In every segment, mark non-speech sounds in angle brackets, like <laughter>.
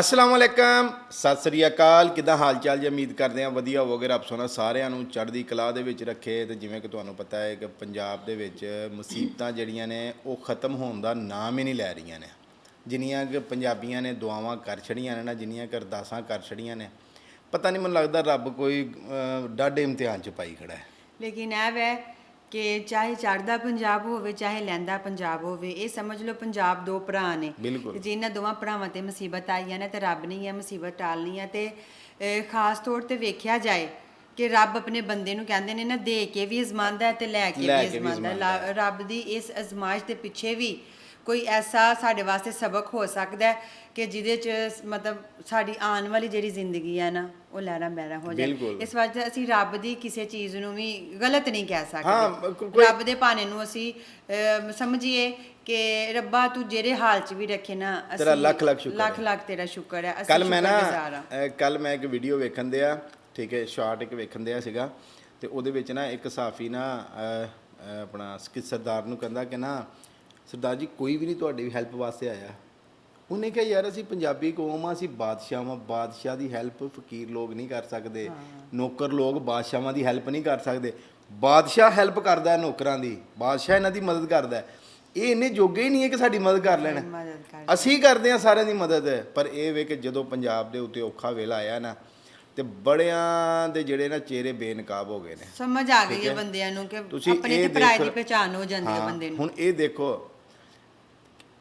ਅਸਲਾਮ ਵਾਲੇਕਮ ਸਤਿ ਸ੍ਰੀ ਅਕਾਲ। ਕਿਦਾਂ ਹਾਲ ਚਾਲ ਜੀ? ਉਮੀਦ ਕਰਦੇ ਹਾਂ ਵਧੀਆ ਹੋਵੋਗੇ। ਰੱਬ ਸੋਨਾ ਸਾਰਿਆਂ ਨੂੰ ਚੜ੍ਹਦੀ ਕਲਾ ਦੇ ਵਿੱਚ ਰੱਖੇ ਤੇ ਜਿਵੇਂ ਕਿ ਤੁਹਾਨੂੰ ਪਤਾ ਹੈ ਕਿ ਪੰਜਾਬ ਦੇ ਵਿੱਚ ਮੁਸੀਬਤਾਂ ਜਿਹੜੀਆਂ ਨੇ ਉਹ ਖਤਮ ਹੋਣ ਦਾ ਨਾਮ ਹੀ ਨਹੀਂ ਲੈ ਰਹੀਆਂ ਨੇ। ਜਿੰਨੀਆਂ ਕਿ ਪੰਜਾਬੀਆਂ ਨੇ ਦੁਆਵਾਂ ਕਰ ਛੜੀਆਂ ਨੇ ਨਾ ਜਿੰਨੀਆਂ ਕਿ ਅਰਦਾਸਾਂ ਕਰ ਛੜੀਆਂ ਨੇ। ਪਤਾ ਨਹੀਂ ਮੈਨੂੰ ਲੱਗਦਾ ਰੱਬ ਕੋਈ ਅਹ, ਡਾਢੇ ਇਮਤਿਹਾਨ ਚ ਪਾਈ ਖੜਾ ਹੈ। ਲੇਕਿਨ ਇਹ ਵੈ ਕਿ ਚਾਹੇ ਚੜ੍ਹਦਾ ਪੰਜਾਬ ਹੋਵੇ ਚਾਹੇ ਲੈਂਦਾ ਪੰਜਾਬ ਹੋਵੇ ਇਹ ਸਮਝ ਲਓ ਪੰਜਾਬ ਦੋ ਭਰਾ ਨੇ। ਜੇ ਇਹਨਾਂ ਦੋਵਾਂ ਭਰਾਵਾਂ ਤੇ ਮੁਸੀਬਤ ਆਈ ਹੈ ਨਾ ਤੇ ਰੱਬ ਨੇ ਹੀ ਇਹ ਮੁਸੀਬਤ ਟਾਲਣੀ ਹੈ ਤੇ ਖਾਸ ਤੌਰ ਤੇ ਵੇਖਿਆ ਜਾਏ ਕਿ ਰੱਬ ਆਪਣੇ ਬੰਦੇ ਨੂੰ ਕਹਿੰਦੇ ਨੇ ਨਾ ਦੇ ਕੇ ਵੀ ਅਜ਼ਮਾਂਦਾ ਹੈ ਤੇ ਲੈ ਕੇ ਵੀ। ਅਜ਼ਮਾਉਂਦਾ ਰੱਬ ਦੀ ਇਸ ਅਜ਼ਮਾਇਸ਼ ਦੇ ਪਿੱਛੇ ਵੀ ਕੋਈ ਐਸਾ ਸਾਡੇ ਵਾਸਤੇ ਸਬਕ ਹੋ ਸਕਦਾ ਹੈ ਕਿ ਜਿਹਦੇ ਚ ਸ- ਮਤਲਬ ਸਾਡੀ ਆਉਣ ਵਾਲੀ ਜਿਹੜੀ ਜ਼ਿੰਦਗੀ ਹੈ ਨਾ ਉਹ ਲਹਿਰਾਂ ਬਹਿਰਾਂ ਹੋ ਜਾਏ ਬਿਲਕੁਲ। ਇਸ ਵਜ੍ਹਾ ਅਸੀਂ ਰੱਬ ਦੀ ਕਿਸੇ ਚੀਜ਼ ਨੂੰ ਵੀ ਗਲਤ ਨਹੀਂ ਕਹਿ ਹਾਂ, ਸਕਦੇ ਕੋਈ- ਰੱਬ ਦੇ ਭਾਣੇ ਨੂੰ ਅਸੀਂ ਅਮ, ਸਮਝੀਏ ਕਿ ਰੱਬਾ ਤੂੰ ਜਿਹੜੇ ਹਾਲ 'ਚ ਵੀ ਰੱਖੇ ਨਾ ਤੇਰਾ ਲੱਖ ਲੱਖ ਸ਼ੁਕਰ ਲੱਖ ਹੈ। ਲੱਖ ਤੇਰਾ ਸ਼ੁਕਰ ਹੈ ਅਸੀਂ ਕੱਲ ਮੈਂ ਨਾ ਸ਼ੁਕਰਗੁਜ਼ਾਰ ਹਾਂ। ਕੱਲ ਮੈਂ ਇੱਕ ਵੀਡੀਓ ਵੇਖਣ ਦਿਆ ਠੀਕ ਹੈ ਸ਼ਾਰਟ ਇੱਕ ਵੇਖਣ ਦਿਆ ਸੀਗਾ ਤੇ ਉਹਦੇ ਵਿੱਚ ਨਾ ਇੱਕ ਸਾਫੀ ਨਾ ਅਹ, ਅਹ, ਆਪਣਾ ਸਕਿ ਸਰਦਾਰ ਨੂੰ ਕਹਿੰਦਾ ਕਿ ਨਾ ਸਰਦਾਰ ਜੀ ਕੋਈ ਵੀ ਨਹੀਂ ਤੁਹਾਡੀ ਹੈਲਪ ਵਾਸਤੇ ਆਇਆ। ਉਹਨੇ ਕਿਹਾ ਯਾਰ ਅਸੀਂ ਪੰਜਾਬੀ ਕੌਮ ਆ ਅਸੀਂ ਬਾਦਸ਼ਾਹਾਂ ਬਾਦਸ਼ਾਹ ਦੀ ਹੈਲਪ ਫਕੀਰ ਲੋਕ ਨਹੀਂ ਕਰ ਸਕਦੇ। ਨੌਕਰ ਲੋਕ ਬਾਦਸ਼ਾਹਾਂ ਦੀ ਹੈਲਪ ਨਹੀਂ ਕਰ ਸਕਦੇ। ਬਾਦਸ਼ਾਹ ਹੈਲਪ ਕਰਦਾ ਨੌਕਰਾਂ ਦੀ। ਬਾਦਸ਼ਾਹ ਇਹਨਾਂ ਦੀ ਮਦਦ ਕਰਦਾ ਇਹ ਇੰਨੇ ਜੋਗੇ ਹੀ ਨਹੀਂ ਹੈ ਕਿ ਸਾਡੀ ਮਦਦ ਕਰ ਲੈਣ। ਅਸੀਂ ਕਰਦੇ ਹਾਂ ਸਾਰਿਆਂ ਦੀ ਮਦਦ। ਪਰ ਇਹ ਵੇ ਕਿ ਜਦੋਂ ਪੰਜਾਬ ਦੇ ਉੱਤੇ ਔਖਾ ਵੇਲਾ ਆਇਆ ਨਾ ਤੇ ਬੜਿਆਂ ਦੇ ਜਿਹੜੇ ਨਾ ਚਿਹਰੇ ਬੇਨਕਾਬ ਹੋ ਗਏ ਨੇ। ਸਮਝ ਆ ਗਈ ਹੈ। ਬੰਦਿਆਂ ਨੂੰ ਕਿ ਆਪਣੇ ਤੇ ਪਰਾਏ ਦੀ ਪਛਾਣ ਹੋ ਜਾਂਦੀ ਹਾਂ, ਬੰਦੇ ਨੂੰ। ਹੁਣ ਇਹ ਦੇਖੋ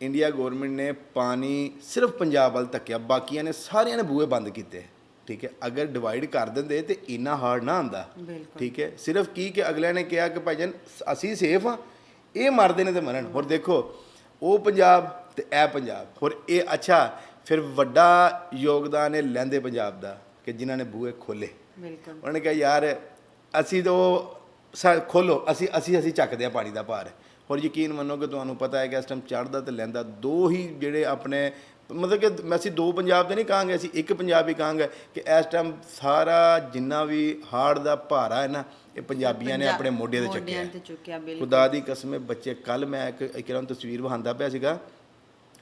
ਇੰਡੀਆ ਗਵਰਨਮੈਂਟ ਨੇ ਪਾਣੀ ਸਿਰਫ ਪੰਜਾਬ ਵੱਲ ਤੱਕਿਆ ਬਾਕੀਆਂ ਨੇ ਸਾਰਿਆਂ ਨੇ ਬੂਹੇ ਬੰਦ ਕੀਤੇ। ਠੀਕ ਹੈ ਅਗਰ ਡਿਵਾਈਡ ਕਰ ਦਿੰਦੇ ਤੇ ਇੰਨਾ ਹਾਰਡ ਨਾ ਆਂਦਾ ਠੀਕ ਹੈ ਸਿਰਫ ਕੀ ਕਿ ਅਗਲਿਆਂ ਨੇ ਕਿਹਾ ਕਿ ਭਾਈਜਨ ਅਸੀਂ ਸੇਫ ਆ ਇਹ ਮਰਦੇ ਨੇ ਤੇ ਮਰਨ। ਹੋਰ ਦੇਖੋ ਉਹ ਪੰਜਾਬ ਤੇ ਇਹ ਪੰਜਾਬ। ਹੋਰ ਇਹ ਅੱਛਾ ਫਿਰ ਵੱਡਾ ਯੋਗਦਾਨ ਹੈ ਲੈਂਦੇ ਪੰਜਾਬ ਦਾ ਕਿ ਜਿਨ੍ਹਾਂ ਨੇ ਬੂਹੇ ਖੋਲੇ ਬਿਲਕੁਲ। ਉਹਨਾਂ ਨੇ ਕਿਹਾ ਯਾਰ ਅਸੀਂ ਤਾਂ ਖੋਲੋ ਅਸੀਂ ਅਸੀਂ ਅਸੀਂ ਚੱਕਦੇ ਆ ਪਾਣੀ ਦਾ ਭਾਰ। ਹੋਰ ਯਕੀਨ ਮੰਨੋ ਕਿ ਤੁਹਾਨੂੰ ਪਤਾ ਹੈ ਕਿ ਇਸ ਟਾਈਮ ਚੜ੍ਹਦਾ ਤੇ ਲੈਂਦਾ। ਦੋ ਹੀ ਜਿਹੜੇ ਆਪਣੇ ਮਤਲਬ ਕਿ ਅਸੀਂ ਦੋ ਪੰਜਾਬ ਦੇ ਨਹੀਂ ਕਹਾਂਗੇ ਅਸੀਂ ਇੱਕ ਪੰਜਾਬ ਹੀ ਕਹਾਂਗੇ ਕਿ ਇਸ ਟਾਈਮ ਸਾਰਾ ਜਿੰਨਾ ਵੀ ਹਾੜ ਦਾ ਭਾਰਾ ਹੈ ਨਾ ਇਹ ਪੰਜਾਬੀਆਂ ਨੇ ਆਪਣੇ ਮੋਢੇ ਤੇ ਚੱਕਿਆ ਖੁਦਾ ਦੀ ਕਸਮ ਹੈ ਬੱਚੇ ਕੱਲ ਮੈਂ ਇੱਕ ਇੱਕ ਇਹਨਾਂ ਨੂੰ ਤਸਵੀਰ ਵਹਾਉਂਦਾ ਪਿਆ ਸੀਗਾ।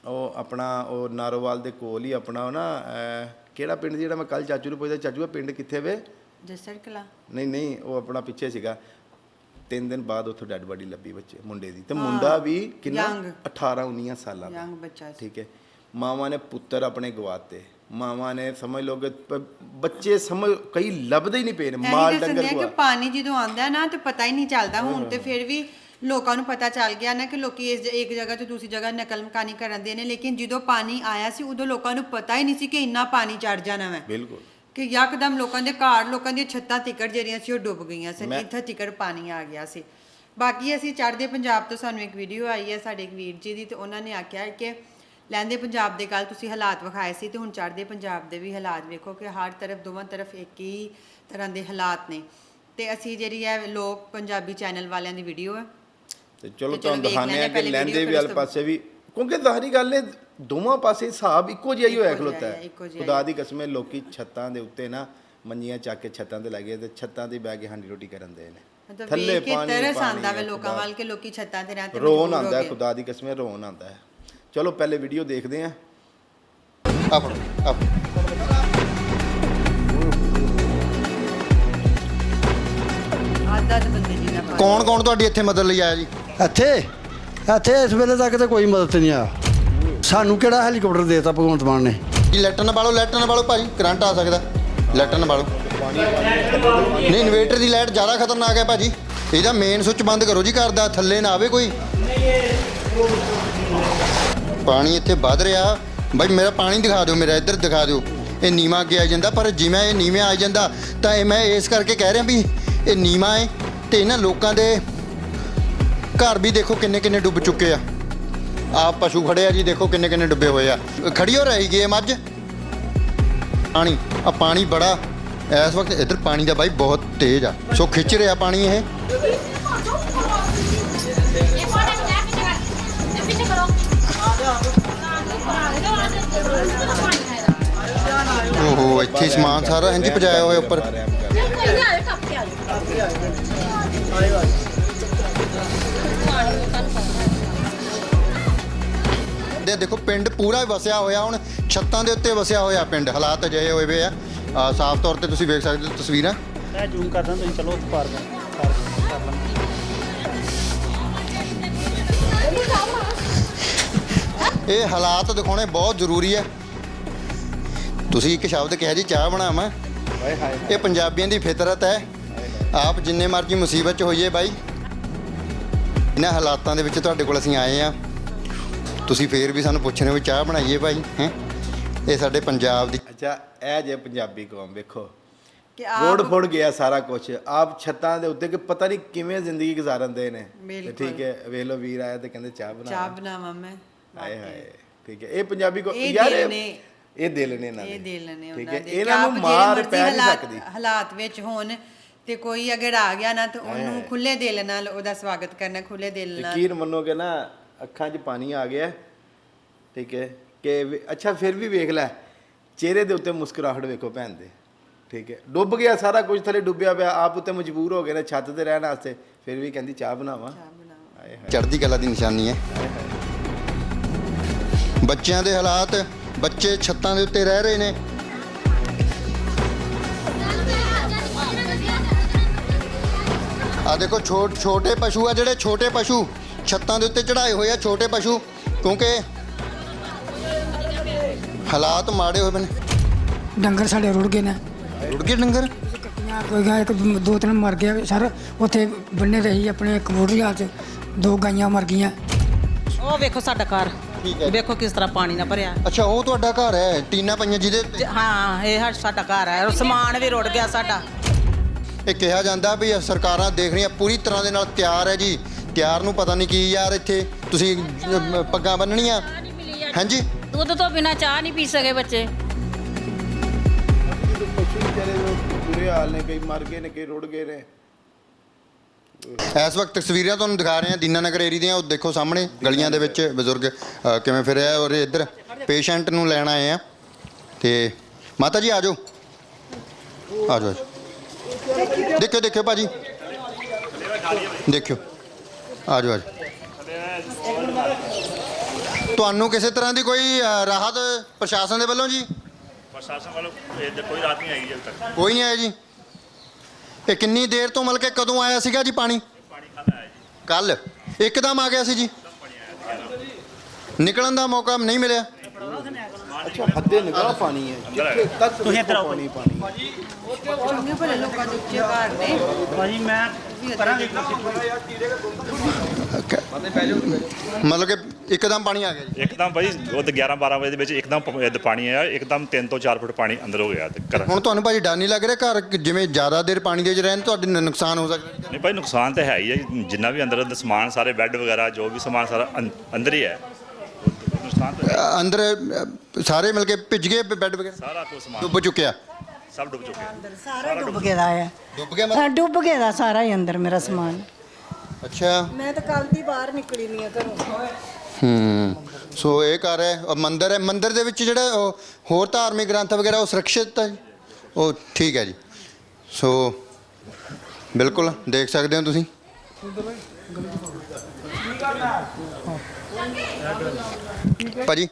ਉਹ ਆਪਣਾ ਉਹ ਨਾਰੋਵਾਲ ਦੇ ਕੋਲ ਹੀ ਆਪਣਾ ਉਹ ਨਾ ਕਿਹੜਾ ਪਿੰਡ ਜਿਹੜਾ ਮੈਂ ਕੱਲ ਚਾਚੂ ਨੂੰ ਪੁੱਛਦਾ ਚਾਚੂ ਇਹ ਪਿੰਡ ਕਿੱਥੇ ਵੇ? ਜਸਰ ਕਲਾ ਨਹੀਂ ਨਹੀਂ ਉਹ ਆਪਣਾ ਪਿੱਛੇ ਸੀਗਾ। ਤਿੰਨ ਦਿਨ ਬਾਅਦ ਉੱਥੋਂ ਡੈੱਡ ਬਾਡੀ ਲੱਭੀ ਬੱਚੇ ਮੁੰਡੇ ਦੀ। ਤੇ ਮੁੰਡਾ ਵੀ ਕਿੰਨਾ? Young। 18 19 ਸਾਲਾਂ ਦਾ। ਯੰਗ ਬੱਚਾ ਸੀ। ਠੀਕ ਹੈ। ਮਾਵਾਂ ਨੇ ਪੁੱਤਰ ਆਪਣੇ ਗਵਾਤੇ। ਮਾਵਾਂ ਨੇ ਸਮਝ ਕਿ ਪ- ਬੱਚੇ ਸਮਝ ਕਈ ਲੱਭਦੇ ਹੀ ਨਹੀਂ ਪਏ ਨੇ ਮਾਲ ਡੰਗਰ ਕਿ ਗਵਾ ਪਾਣੀ ਜਦੋਂ ਆਉਂਦਾ ਨਾ ਤੇ ਪਤਾ ਹੀ ਨਹੀਂ ਚੱਲਦਾ ਹੁਣ ਤੇ ਫਿਰ ਵੀ ਲੋਕਾਂ ਨੂੰ ਪਤਾ ਚੱਲ ਗਿਆ ਨਾ ਕਿ ਲੋਕੀ ਇਸ ਇੱਕ ਜਗ੍ਹਾ ਤੋਂ ਦੂਸਰੀ ਜਗ੍ਹਾ ਨਕਲ ਮਕਾਨੀ ਕਰਨ ਦੇ ਨੇ ਲੇਕਿਨ ਜਦੋਂ ਪਾਣੀ ਆਇਆ ਸੀ ਉਦੋਂ ਲੋਕਾਂ ਨੂੰ ਪਤਾ ਹੀ ਨਹੀਂ ਸੀ ਕਿ ਇੰਨਾ ਪਾਣੀ ਚੜ ਜਾਣਾ ਹੈ ਬਿਲਕੁਲ। ਕਿ ਯਕਦਮ ਲੋਕਾਂ ਦੇ ਘਰ ਲੋਕਾਂ ਦੀਆਂ ਛੱਤਾਂ ਤਿਕੜ ਜਿਹੜੀਆਂ ਸੀ ਉਹ ਡੁੱਬ ਗਈਆਂ ਸਨ ਮੈਂ- ਇੱਥੇ ਤਿਕੜ ਪਾਣੀ ਆ ਗਿਆ ਸੀ। ਬਾਕੀ ਅਸੀਂ ਚੜ੍ਹਦੇ ਪੰਜਾਬ ਤੋਂ ਸਾਨੂੰ ਇੱਕ ਵੀਡੀਓ ਆਈ ਹੈ ਸਾਡੇ ਇੱਕ ਵੀਰ ਜੀ ਦੀ ਤੇ ਉਹਨਾਂ ਨੇ ਆਖਿਆ ਕਿ ਲੈਂਦੇ ਪੰਜਾਬ ਦੇ ਕੱਲ ਤੁਸੀਂ ਹਾਲਾਤ ਵਿਖਾਏ ਸੀ ਤੇ ਹੁਣ ਚੜ੍ਹਦੇ ਪੰਜਾਬ ਦੇ ਵੀ ਹਾਲਾਤ ਵੇਖੋ ਕਿ ਹਰ ਤਰਫ ਦੋਵਾਂ ਤਰਫ ਇੱਕ ਹੀ ਤਰ੍ਹਾਂ ਦੇ ਹਾਲਾਤ ਨੇ। ਤੇ ਅਸੀਂ ਜਿਹੜੀ ਹੈ ਲੋਕ ਪੰਜਾਬੀ ਚੈਨਲ ਵਾਲਿਆਂ ਦੀ ਵੀਡੀਓ ਹੈ ਤੇ ਚਲੋ ਤੇ ਚਲੋ ਤੁਹਾਨੂੰ ਵੇਖ ਦਿਖਾਣੇ ਆ ਲੈਂਦੇ ਕਿ ਪਹਿਲੇ ਲੈਂਦੇ video, ਵੀ ਫਿਰ ਵਾਲੇ ਉਸ ਤੋਂ- ਪਾਸੇ ਵੀ ਕਿਉਂਕਿ ਜ਼ਾਹਰੀ ਗੱਲ ਹੈ ਦੋਵਾਂ ਪਾਸੇ ਹਿਸਾਬ ਇੱਕੋ ਜਿਹਾ ਹੀ ਹੋਇਆ ਖਲੋਤਾ ਹੈ, ਖੁਦਾ ਦੀ ਕਸਮ ਹੈ ਲੋਕੀ ਛੱਤਾਂ ਦੇ ਉੱਤੇ ਨਾ ਮੰਜੀਆਂ ਚੱਕ ਕੇ ਛੱਤਾਂ ਤੇ ਲੱਗੇ ਤੇ ਛੱਤਾਂ ਤੇ ਬਹਿ ਕੇ ਹਾਂਡੀ ਰੋਟੀ ਕਰਨ ਦੇ ਨੇ। ਥੱਲੇ ਪਾਣੀ, ਤਰਸ ਆਂਦਾ ਵੇ ਲੋਕਾਂ। ਵੱਲ ਕਿ ਲੋਕੀ ਛੱਤਾਂ ਤੇ ਰਹਿਣ ਤੇ ਰੋਣ ਆਂਦਾ। ਖੁਦਾ ਦੀ ਕਸਮ ਹੈ ਰੋਣ ਆਂਦਾ ਹੈ। ਚਲੋ ਪਹਿਲੇ ਵੀਡੀਓ ਦੇਖਦੇ ਹਾਂ। ਆਪਣ ਆਪ ਅੱਧ ਅੱਧ ਬੰਦੇ ਜੀ ਦਾ ਕੌਣ ਕੌਣ ਤੁਹਾਡੀ ਇੱਥੇ ਮਦਦ ਲਈ ਆਇਆ ਜੀ? ਇੱਥੇ? ਇੱਥੇ ਇਸ ਵੇਲੇ ਤੱਕ ਤਾਂ ਕੋਈ ਮਦਦ ਨਹੀਂ ਆ ਸਾਨੂੰ ਕਿਹੜਾ ਹੈਲੀਕਾਪਟਰ ਦੇਤਾ ਭਗਵੰਤ ਮਾਨ ਨੇ? ਜੀ ਲੈਟਰ ਨਾ ਬਾਲੋ ਲੈਟਰ ਨਾ ਬਾਲੋ ਭਾਜੀ, ਕਰੰਟ ਆ ਸਕਦਾ। ਲੈਟਰਨ ਵਾਲੋ। ਨਹੀਂ, ਇਨਵੇਟਰ ਦੀ ਲਾਈਟ ਜ਼ਿਆਦਾ ਖਤਰਨਾਕ ਹੈ ਭਾਜੀ। ਇਹਦਾ ਮੇਨ ਸੁੱਚ ਬੰਦ ਕਰੋ ਜੀ, ਘਰ ਦਾ, ਥੱਲੇ ਨਾ ਆਵੇ ਕੋਈ। ਪਾਣੀ ਇੱਥੇ ਵੱਧ ਰਿਹਾ। ਬਾਈ ਮੇਰਾ ਪਾਣੀ ਦਿਖਾ ਦਿਓ, ਮੇਰਾ ਇੱਧਰ ਦਿਖਾ ਦਿਓ। ਇਹ ਨੀਵਾ ਅੱਗੇ ਆ ਜਾਂਦਾ, ਪਰ ਜਿਵੇਂ ਇਹ ਨੀਵੇਂ ਆ ਜਾਂਦਾ, ਤਾਂ ਇਹ ਮੈਂ ਇਸ ਕਰਕੇ ਕਹਿ ਰਿਹਾ ਵੀ ਇਹ ਨੀਵਾ ਹੈ ਤੇ ਇਹਨਾਂ ਲੋਕਾਂ ਦੇ ਘਰ ਵੀ ਦੇਖੋ ਕਿੰਨੇ ਕਿੰਨੇ ਡੁੱਬ ਚੁੱਕੇ ਆ। ਆਪ ਪਸ਼ੂ ਖੜੇ ਆ ਜੀ, ਦੇਖੋ ਕਿੰਨੇ ਕਿੰਨੇ ਡੁੱਬੇ ਹੋਏ ਆ। ਖੜੀ ਹੋ ਰਹੀ ਗੇਮ ਅੱਜ। ਪਾਣੀ ਆ ਪਾਣੀ ਬੜਾ, ਇਸ ਵਕਤ ਇੱਧਰ ਪਾਣੀ ਦਾ ਬਾਈ ਬਹੁਤ ਤੇਜ਼ ਆ। ਸੋ ਖਿੱਚ ਰਿਹਾ ਪਾਣੀ ਇਹ। ਓਹੋ, ਇੱਥੇ ਸਮਾਨ ਸਾਰਾ ਇੰਜ ਪਜਾਇਆ ਹੋਇਆ ਉੱਪਰ। ਦੇ ਦੇਖੋ ਪਿੰਡ ਪੂਰਾ ਵਸਿਆ ਹੋਇਆ ਹੁਣ ਛੱਤਾਂ ਦੇ ਉੱਤੇ ਵਸਿਆ ਹੋਇਆ ਪਿੰਡ ਹਾਲਾਤ ਅਜਿਹੇ ਹੋਏ ਵੇ ਆ। ਸਾਫ਼ ਤੌਰ ਤੇ ਤੁਸੀਂ ਵੇਖ ਸਕਦੇ ਹੋ ਤਸਵੀਰਾਂ। ਮੈਂ ਜ਼ੂਮ ਕਰਦਾ ਤੁਸੀਂ ਚਲੋ ਉੱਥੇ ਪਾਰ ਕਰ ਪਾਰ ਕਰ ਲਾਂਗੇ ਇਹ ਹਾਲਾਤ ਦਿਖਾਉਣੇ ਬਹੁਤ ਜ਼ਰੂਰੀ ਹੈ ਤੁਸੀਂ ਇੱਕ ਸ਼ਬਦ ਕਿਹਾ ਜੀ ਚਾਹ ਬਣਾਵਾਂ? ਹਾਏ ਹਾਏ। ਇਹ ਪੰਜਾਬੀਆਂ ਦੀ ਫਿਤਰਤ ਹੈ। ਆਪ ਜਿੰਨੇ ਮਰਜ਼ੀ ਮੁਸੀਬਤ 'ਚ ਹੋਈਏ ਬਾਈ। ਇਹਨਾਂ ਹਾਲਾਤਾਂ ਦੇ ਵਿੱਚ ਤੁਹਾਡੇ ਕੋਲ ਅਸੀਂ ਆਏ ਆ। ਤੁਸੀਂ ਫੇਰ ਵੀ ਸਾਨੂੰ ਪੁੱਛ ਰਹੇ ਹੋ ਵੀ ਚਾਹ ਬਣਾਈਏ ਭਾਈ ਹੈ? ਇਹ ਸਾਡੇ ਪੰਜਾਬ ਦੀ ਅੱਛਾ ਇਹ ਜੇ ਪੰਜਾਬੀ ਕੌਮ ਵੇਖੋ। ਕਿ ਰੋਡ ਫੁੱਟ ਗਿਆ ਸਾਰਾ ਕੁਝ ਆਪ ਛੱਤਾਂ ਦੇ ਉੱਤੇ ਕਿ ਪਤਾ ਨਹੀਂ ਕਿਵੇਂ ਜ਼ਿੰਦਗੀ ਗੁਜ਼ਾਰਦੇ ਨੇ। ਤੇ। ਠੀਕ ਹੈ ਵੇਖ ਲਓ ਵੀਰ ਆਇਆ ਤੇ ਕਹਿੰਦੇ ਚਾਹ ਬਣਾ ਚਾਹ ਬਣਾਵਾਂ ਮੈਂ। ਹਾਏ ਹਾਏ ਠੀਕ ਹੈ। ਇਹ ਪੰਜਾਬੀ ਕੋ ਯਾਰ ਇਹ- ਦਿਲ ਨੇ। ਇਹਨਾਂ ਦੇ। ਇਹ ਦਿਲ ਨੇ ਠੀਕ ਹੈ ਦੇ। ਇਹਨਾਂ ਨੂੰ ਮਾਰ ਪੈ ਨਹੀਂ ਹਾਲਾਤ- ਸਕਦੀ। ਹਾਲਾਤ ਵਿੱਚ ਹੋਣ ਤੇ ਕੋਈ ਅਗਰ ਆ ਗਿਆ ਨਾ ਤਾਂ ਉਹਨੂੰ ਖੁੱਲੇ ਦਿਲ ਨਾਲ ਉਹਦਾ ਸਵਾਗਤ ਕਰਨਾ ਖੁੱਲੇ ਦਿਲ ਨਾਲ। ਯਕੀਨ ਮੰਨੋਗੇ ਨਾ ਅੱਖਾਂ 'ਚ ਪਾਣੀ ਆ ਗਿਆ। ਠੀਕ ਹੈ ਕਿ ਵੀ- ਅੱਛਾ ਫਿਰ ਵੀ ਵੇਖ ਲੈ। ਚਿਹਰੇ ਦੇ ਉੱਤੇ ਮੁਸਕਰਾਹਟ ਵੇਖੋ ਭੈਣ ਦੇ। ਠੀਕ ਹੈ ਡੁੱਬ ਗਿਆ ਸਾਰਾ ਕੁਝ ਥੱਲੇ ਡੁੱਬਿਆ ਪਿਆ ਆਪ ਉੱਤੇ ਮਜਬੂਰ ਹੋ ਗਏ ਨੇ ਛੱਤ ਤੇ ਰਹਿਣ ਵਾਸਤੇ ਫਿਰ ਵੀ ਕਹਿੰਦੀ ਚਾਹ ਬਣਾਵਾਂ। ਹਾਏ। ਚੜ੍ਹਦੀ ਕਲਾ ਦੀ ਨਿਸ਼ਾਨੀ ਹੈ। ਬੱਚਿਆਂ ਦੇ ਹਾਲਾਤ ਬੱਚੇ ਛੱਤਾਂ ਦੇ ਉੱਤੇ ਰਹਿ ਰਹੇ ਨੇ। ਆ ਦੇਖੋ ਛੋਟ ਛੋਟੇ ਪਸ਼ੂ ਆ ਜਿਹੜੇ ਛੋਟੇ ਪਸ਼ੂ। ਛੱਤਾਂ ਦੇ ਉੱਤੇ ਚੜਾਏ ਹੋਏ ਆ ਛੋਟੇ ਪਸ਼ੂ ਕਿਉਂਕਿ ਹਾਲਾਤ ਮਾੜੇ ਹੋਏ ਨੇ ਡੰਗਰ ਸਾਡੇ ਰੁੜ ਗਏ ਨੇ। ਰੁੜ ਗਏ ਡੰਗਰ? ਕੱਟੀਆਂ ਕੋਈ ਗਾਂ ਇੱਕ ਦੋ ਤਿੰਨ ਮਰ ਗਿਆ ਸਰ ਉੱਥੇ ਬੰਨੇ ਰਹੀ ਆਪਣੇ ਕਬੂਟਰੀਆਂ 'ਚ ਦੋ ਗਾਈਆਂ ਮਰ ਗਈਆਂ। ਉਹ ਵੇਖੋ ਸਾਡਾ ਘਰ ਠੀਕ ਹੈ। ਵੇਖੋ ਕਿਸ ਤਰ੍ਹਾਂ ਪਾਣੀ ਨਾਲ ਭਰਿਆ। ਅੱਛਾ ਉਹ ਤੁਹਾਡਾ ਘਰ ਹੈ ਟੀਨਾ ਪਈਆਂ ਜਿਹਦੇ ਹਾਂ ਇਹ ਸਾਡਾ ਘਰ ਹੈ ਉਹ ਸਮਾਨ ਵੀ ਰੁੜ ਗਿਆ ਸਾਡਾ। ਇਹ ਕਿਹਾ ਜਾਂਦਾ ਵੀ ਇਹ ਸਰਕਾਰਾਂ ਦੇਖ ਰਹੀਆਂ ਪੂਰੀ ਤਰ੍ਹਾਂ ਦੇ ਨਾਲ ਤਿਆਰ ਹੈ ਜੀ। ਤਿਆਰ ਨੂੰ ਪਤਾ ਨਹੀਂ ਕੀ ਯਾਰ ਇੱਥੇ ਤੁਸੀਂ ਪੱਗਾਂ ਬੰਨਣੀਆਂ। ਹਾਂਜੀ? ਦੁੱਧ ਤੋਂ ਬਿਨਾ ਚਾਹ ਨਹੀਂ ਪੀ ਸਕੇ ਬੱਚੇ। ਇਸ ਵਕਤ ਤਸਵੀਰਾਂ ਤੁਹਾਨੂੰ ਦਿਖਾ ਰਹੇ ਹਾਂ ਦੀਨਾਨਗਰ ਏਰੀਆ ਦੀਆਂ। ਉਹ ਦੇਖੋ ਸਾਹਮਣੇ ਗਲੀਆਂ ਦੇ ਵਿੱਚ ਬਜ਼ੁਰਗ ਅ, ਕਿਵੇਂ ਫਿਰ ਰਿਹਾ ਔਰ ਇੱਧਰ ਪੇਸ਼ੈਂਟ ਨੂੰ ਲੈਣ ਆਏ ਆ ਤੇ ਮਾਤਾ ਜੀ ਆ ਜਾਓ। ਆ ਜਾਓ ਆ ਜਾਓ। ਦੇਖਿਓ ਦੇਖਿਓ ਭਾਜੀ। ਦੇਖਿਓ। ਆ ਜਾਓ ਆ ਜਾਓ ਤੁਹਾਨੂੰ ਕਿਸੇ ਤਰ੍ਹਾਂ ਦੀ ਕੋਈ ਅ, ਰਾਹਤ ਪ੍ਰਸ਼ਾਸਨ ਦੇ ਵੱਲੋਂ ਜੀ? ਪ੍ਰਸ਼ਾਸਨ ਵੱਲੋਂ ਇੱਧਰ ਕੋਈ ਰਾਤ ਨਹੀਂ ਆਈ ਅਜੇ ਤੱਕ। ਕੋਈ ਨਹੀਂ ਆਇਆ ਜੀ? ਇਹ ਕਿੰਨੀ ਦੇਰ ਤੋਂ ਮਤਲਬ ਕਿ ਕਦੋਂ ਆਇਆ ਸੀਗਾ ਜੀ ਪਾਣੀ? ਪਾਣੀ ਕੱਲ੍ਹ ਆਇਆ ਜੀ। ਕੱਲ ਇੱਕਦਮ ਆ ਗਿਆ ਸੀ ਜੀ? ਨਿਕਲਣ ਦਾ ਮੌਕਾ ਨਹੀਂ ਮਿਲਿਆ? ਅੱਛਾ ਹੱਦੇ ਨਿਗਾਹ ਪਾਣੀ ਹੈ। ਜਿੱਥੇ ਤੱਕ ਤੁਸੀਂ ਇੱਧਰ ਆਓ ਪਾਣੀ ਪਾਣੀ। ਚੰਗੇ ਭਲੇ ਲੋਕਾਂ ਦੇ ਉੱਚੇ ਘਰ ਨੇ। ਭਾਜੀ ਮੈਂ ਮਤਲਬ ਕਿ ਇੱਕਦਮ ਪਾਣੀ ਆ ਗਿਆ ਜੀ। ਇੱਕਦਮ ਭਾਈ ਉਹ ਤੇ 11 12 ਵਜੇ ਦੇ ਵਿੱਚ ਇੱਕਦਮ ਪ- ਇੱਧਰ ਪਾਣੀ ਆਇਆ ਇੱਕਦਮ 3 ਤੋਂ 4 ਫੁੱਟ ਪਾਣੀ ਅੰਦਰ ਹੋ ਗਿਆ ਤੇ ਘਰ। ਹੁਣ ਤੁਹਾਨੂੰ ਭਾਜੀ ਡਰ ਨਹੀਂ ਲੱਗ ਰਿਹਾ ਘਰ ਜਿਵੇਂ ਜ਼ਿਆਦਾ ਦੇਰ ਪਾਣੀ ਦੇ ਵਿੱਚ ਰਹਿਣ ਤੁਹਾਡੇ ਨੂੰ ਨੁਕਸਾਨ ਹੋ ਸਕਦਾ? ਨਹੀਂ ਭਾਈ ਨੁਕਸਾਨ ਤਾਂ ਹੈ ਹੀ ਹੈ ਜਿੰਨਾ ਵੀ ਅੰਦਰ ਅੰਦਰ ਸਮਾਨ ਸਾਰੇ ਬੈੱਡ ਵਗੈਰਾ ਜੋ ਵੀ ਸਮਾਨ ਸਾਰਾ ਅੰ- ਅੰਦਰ ਹੀ ਹੈ। ਉਹ ਨੁਕਸਾਨ ਤਾਂ ਹੈ। ਅ, ਅੰਦਰ ਅ, ਸਾਰੇ ਮਿਲ ਕੇ ਭਿੱਜ ਗਏ ਬੈੱਡ ਵਗੈਰਾ? ਸਾਰਾ ਕੁਝ ਸਮਾਨ। ਡੁੱਬ ਚੁੱਕਿਆ। ਸਭ ਡੁੱਬ ਚੁੱਕਿਆ ਸਾਰਾ ਡੁੱਬ ਗਿਆ ਦਾ ਹੈ ਡੁੱਬ ਗਿਆ ਹਾਂ ਮਤਲਬ ਡੁੱਬ ਗਿਆ ਦਾ ਸਾਰਾ ਹੀ ਅੰਦਰ ਮੇਰਾ ਸਮਾਨ। ਅੱਛਾ। ਮੈਂ ਤਾਂ ਕੱਲ ਦੀ ਬਾਹਰ ਨਿਕਲੀ ਨਹੀਂ ਆ ਘਰੋਂ। ਹੂੰ। ਸੋ ਇਹ ਘਰ ਹੈ ਉਹ ਮੰਦਿਰ ਹੈ। ਮੰਦਿਰ ਦੇ ਵਿੱਚ ਜਿਹੜਾ ਉਹ ਹੋਰ ਧਾਰਮਿਕ ਗ੍ਰੰਥ ਵਗੈਰਾ ਉਹ ਸੁਰੱਖਿਅਤ ਹੈ? ਜੀ ਉਹ ਠੀਕ ਹੈ ਜੀ। ਸੋ ਬਿਲਕੁਲ ਦੇਖ ਸਕਦੇ ਹੋ ਤੁਸੀਂ। ਭਾਜੀ।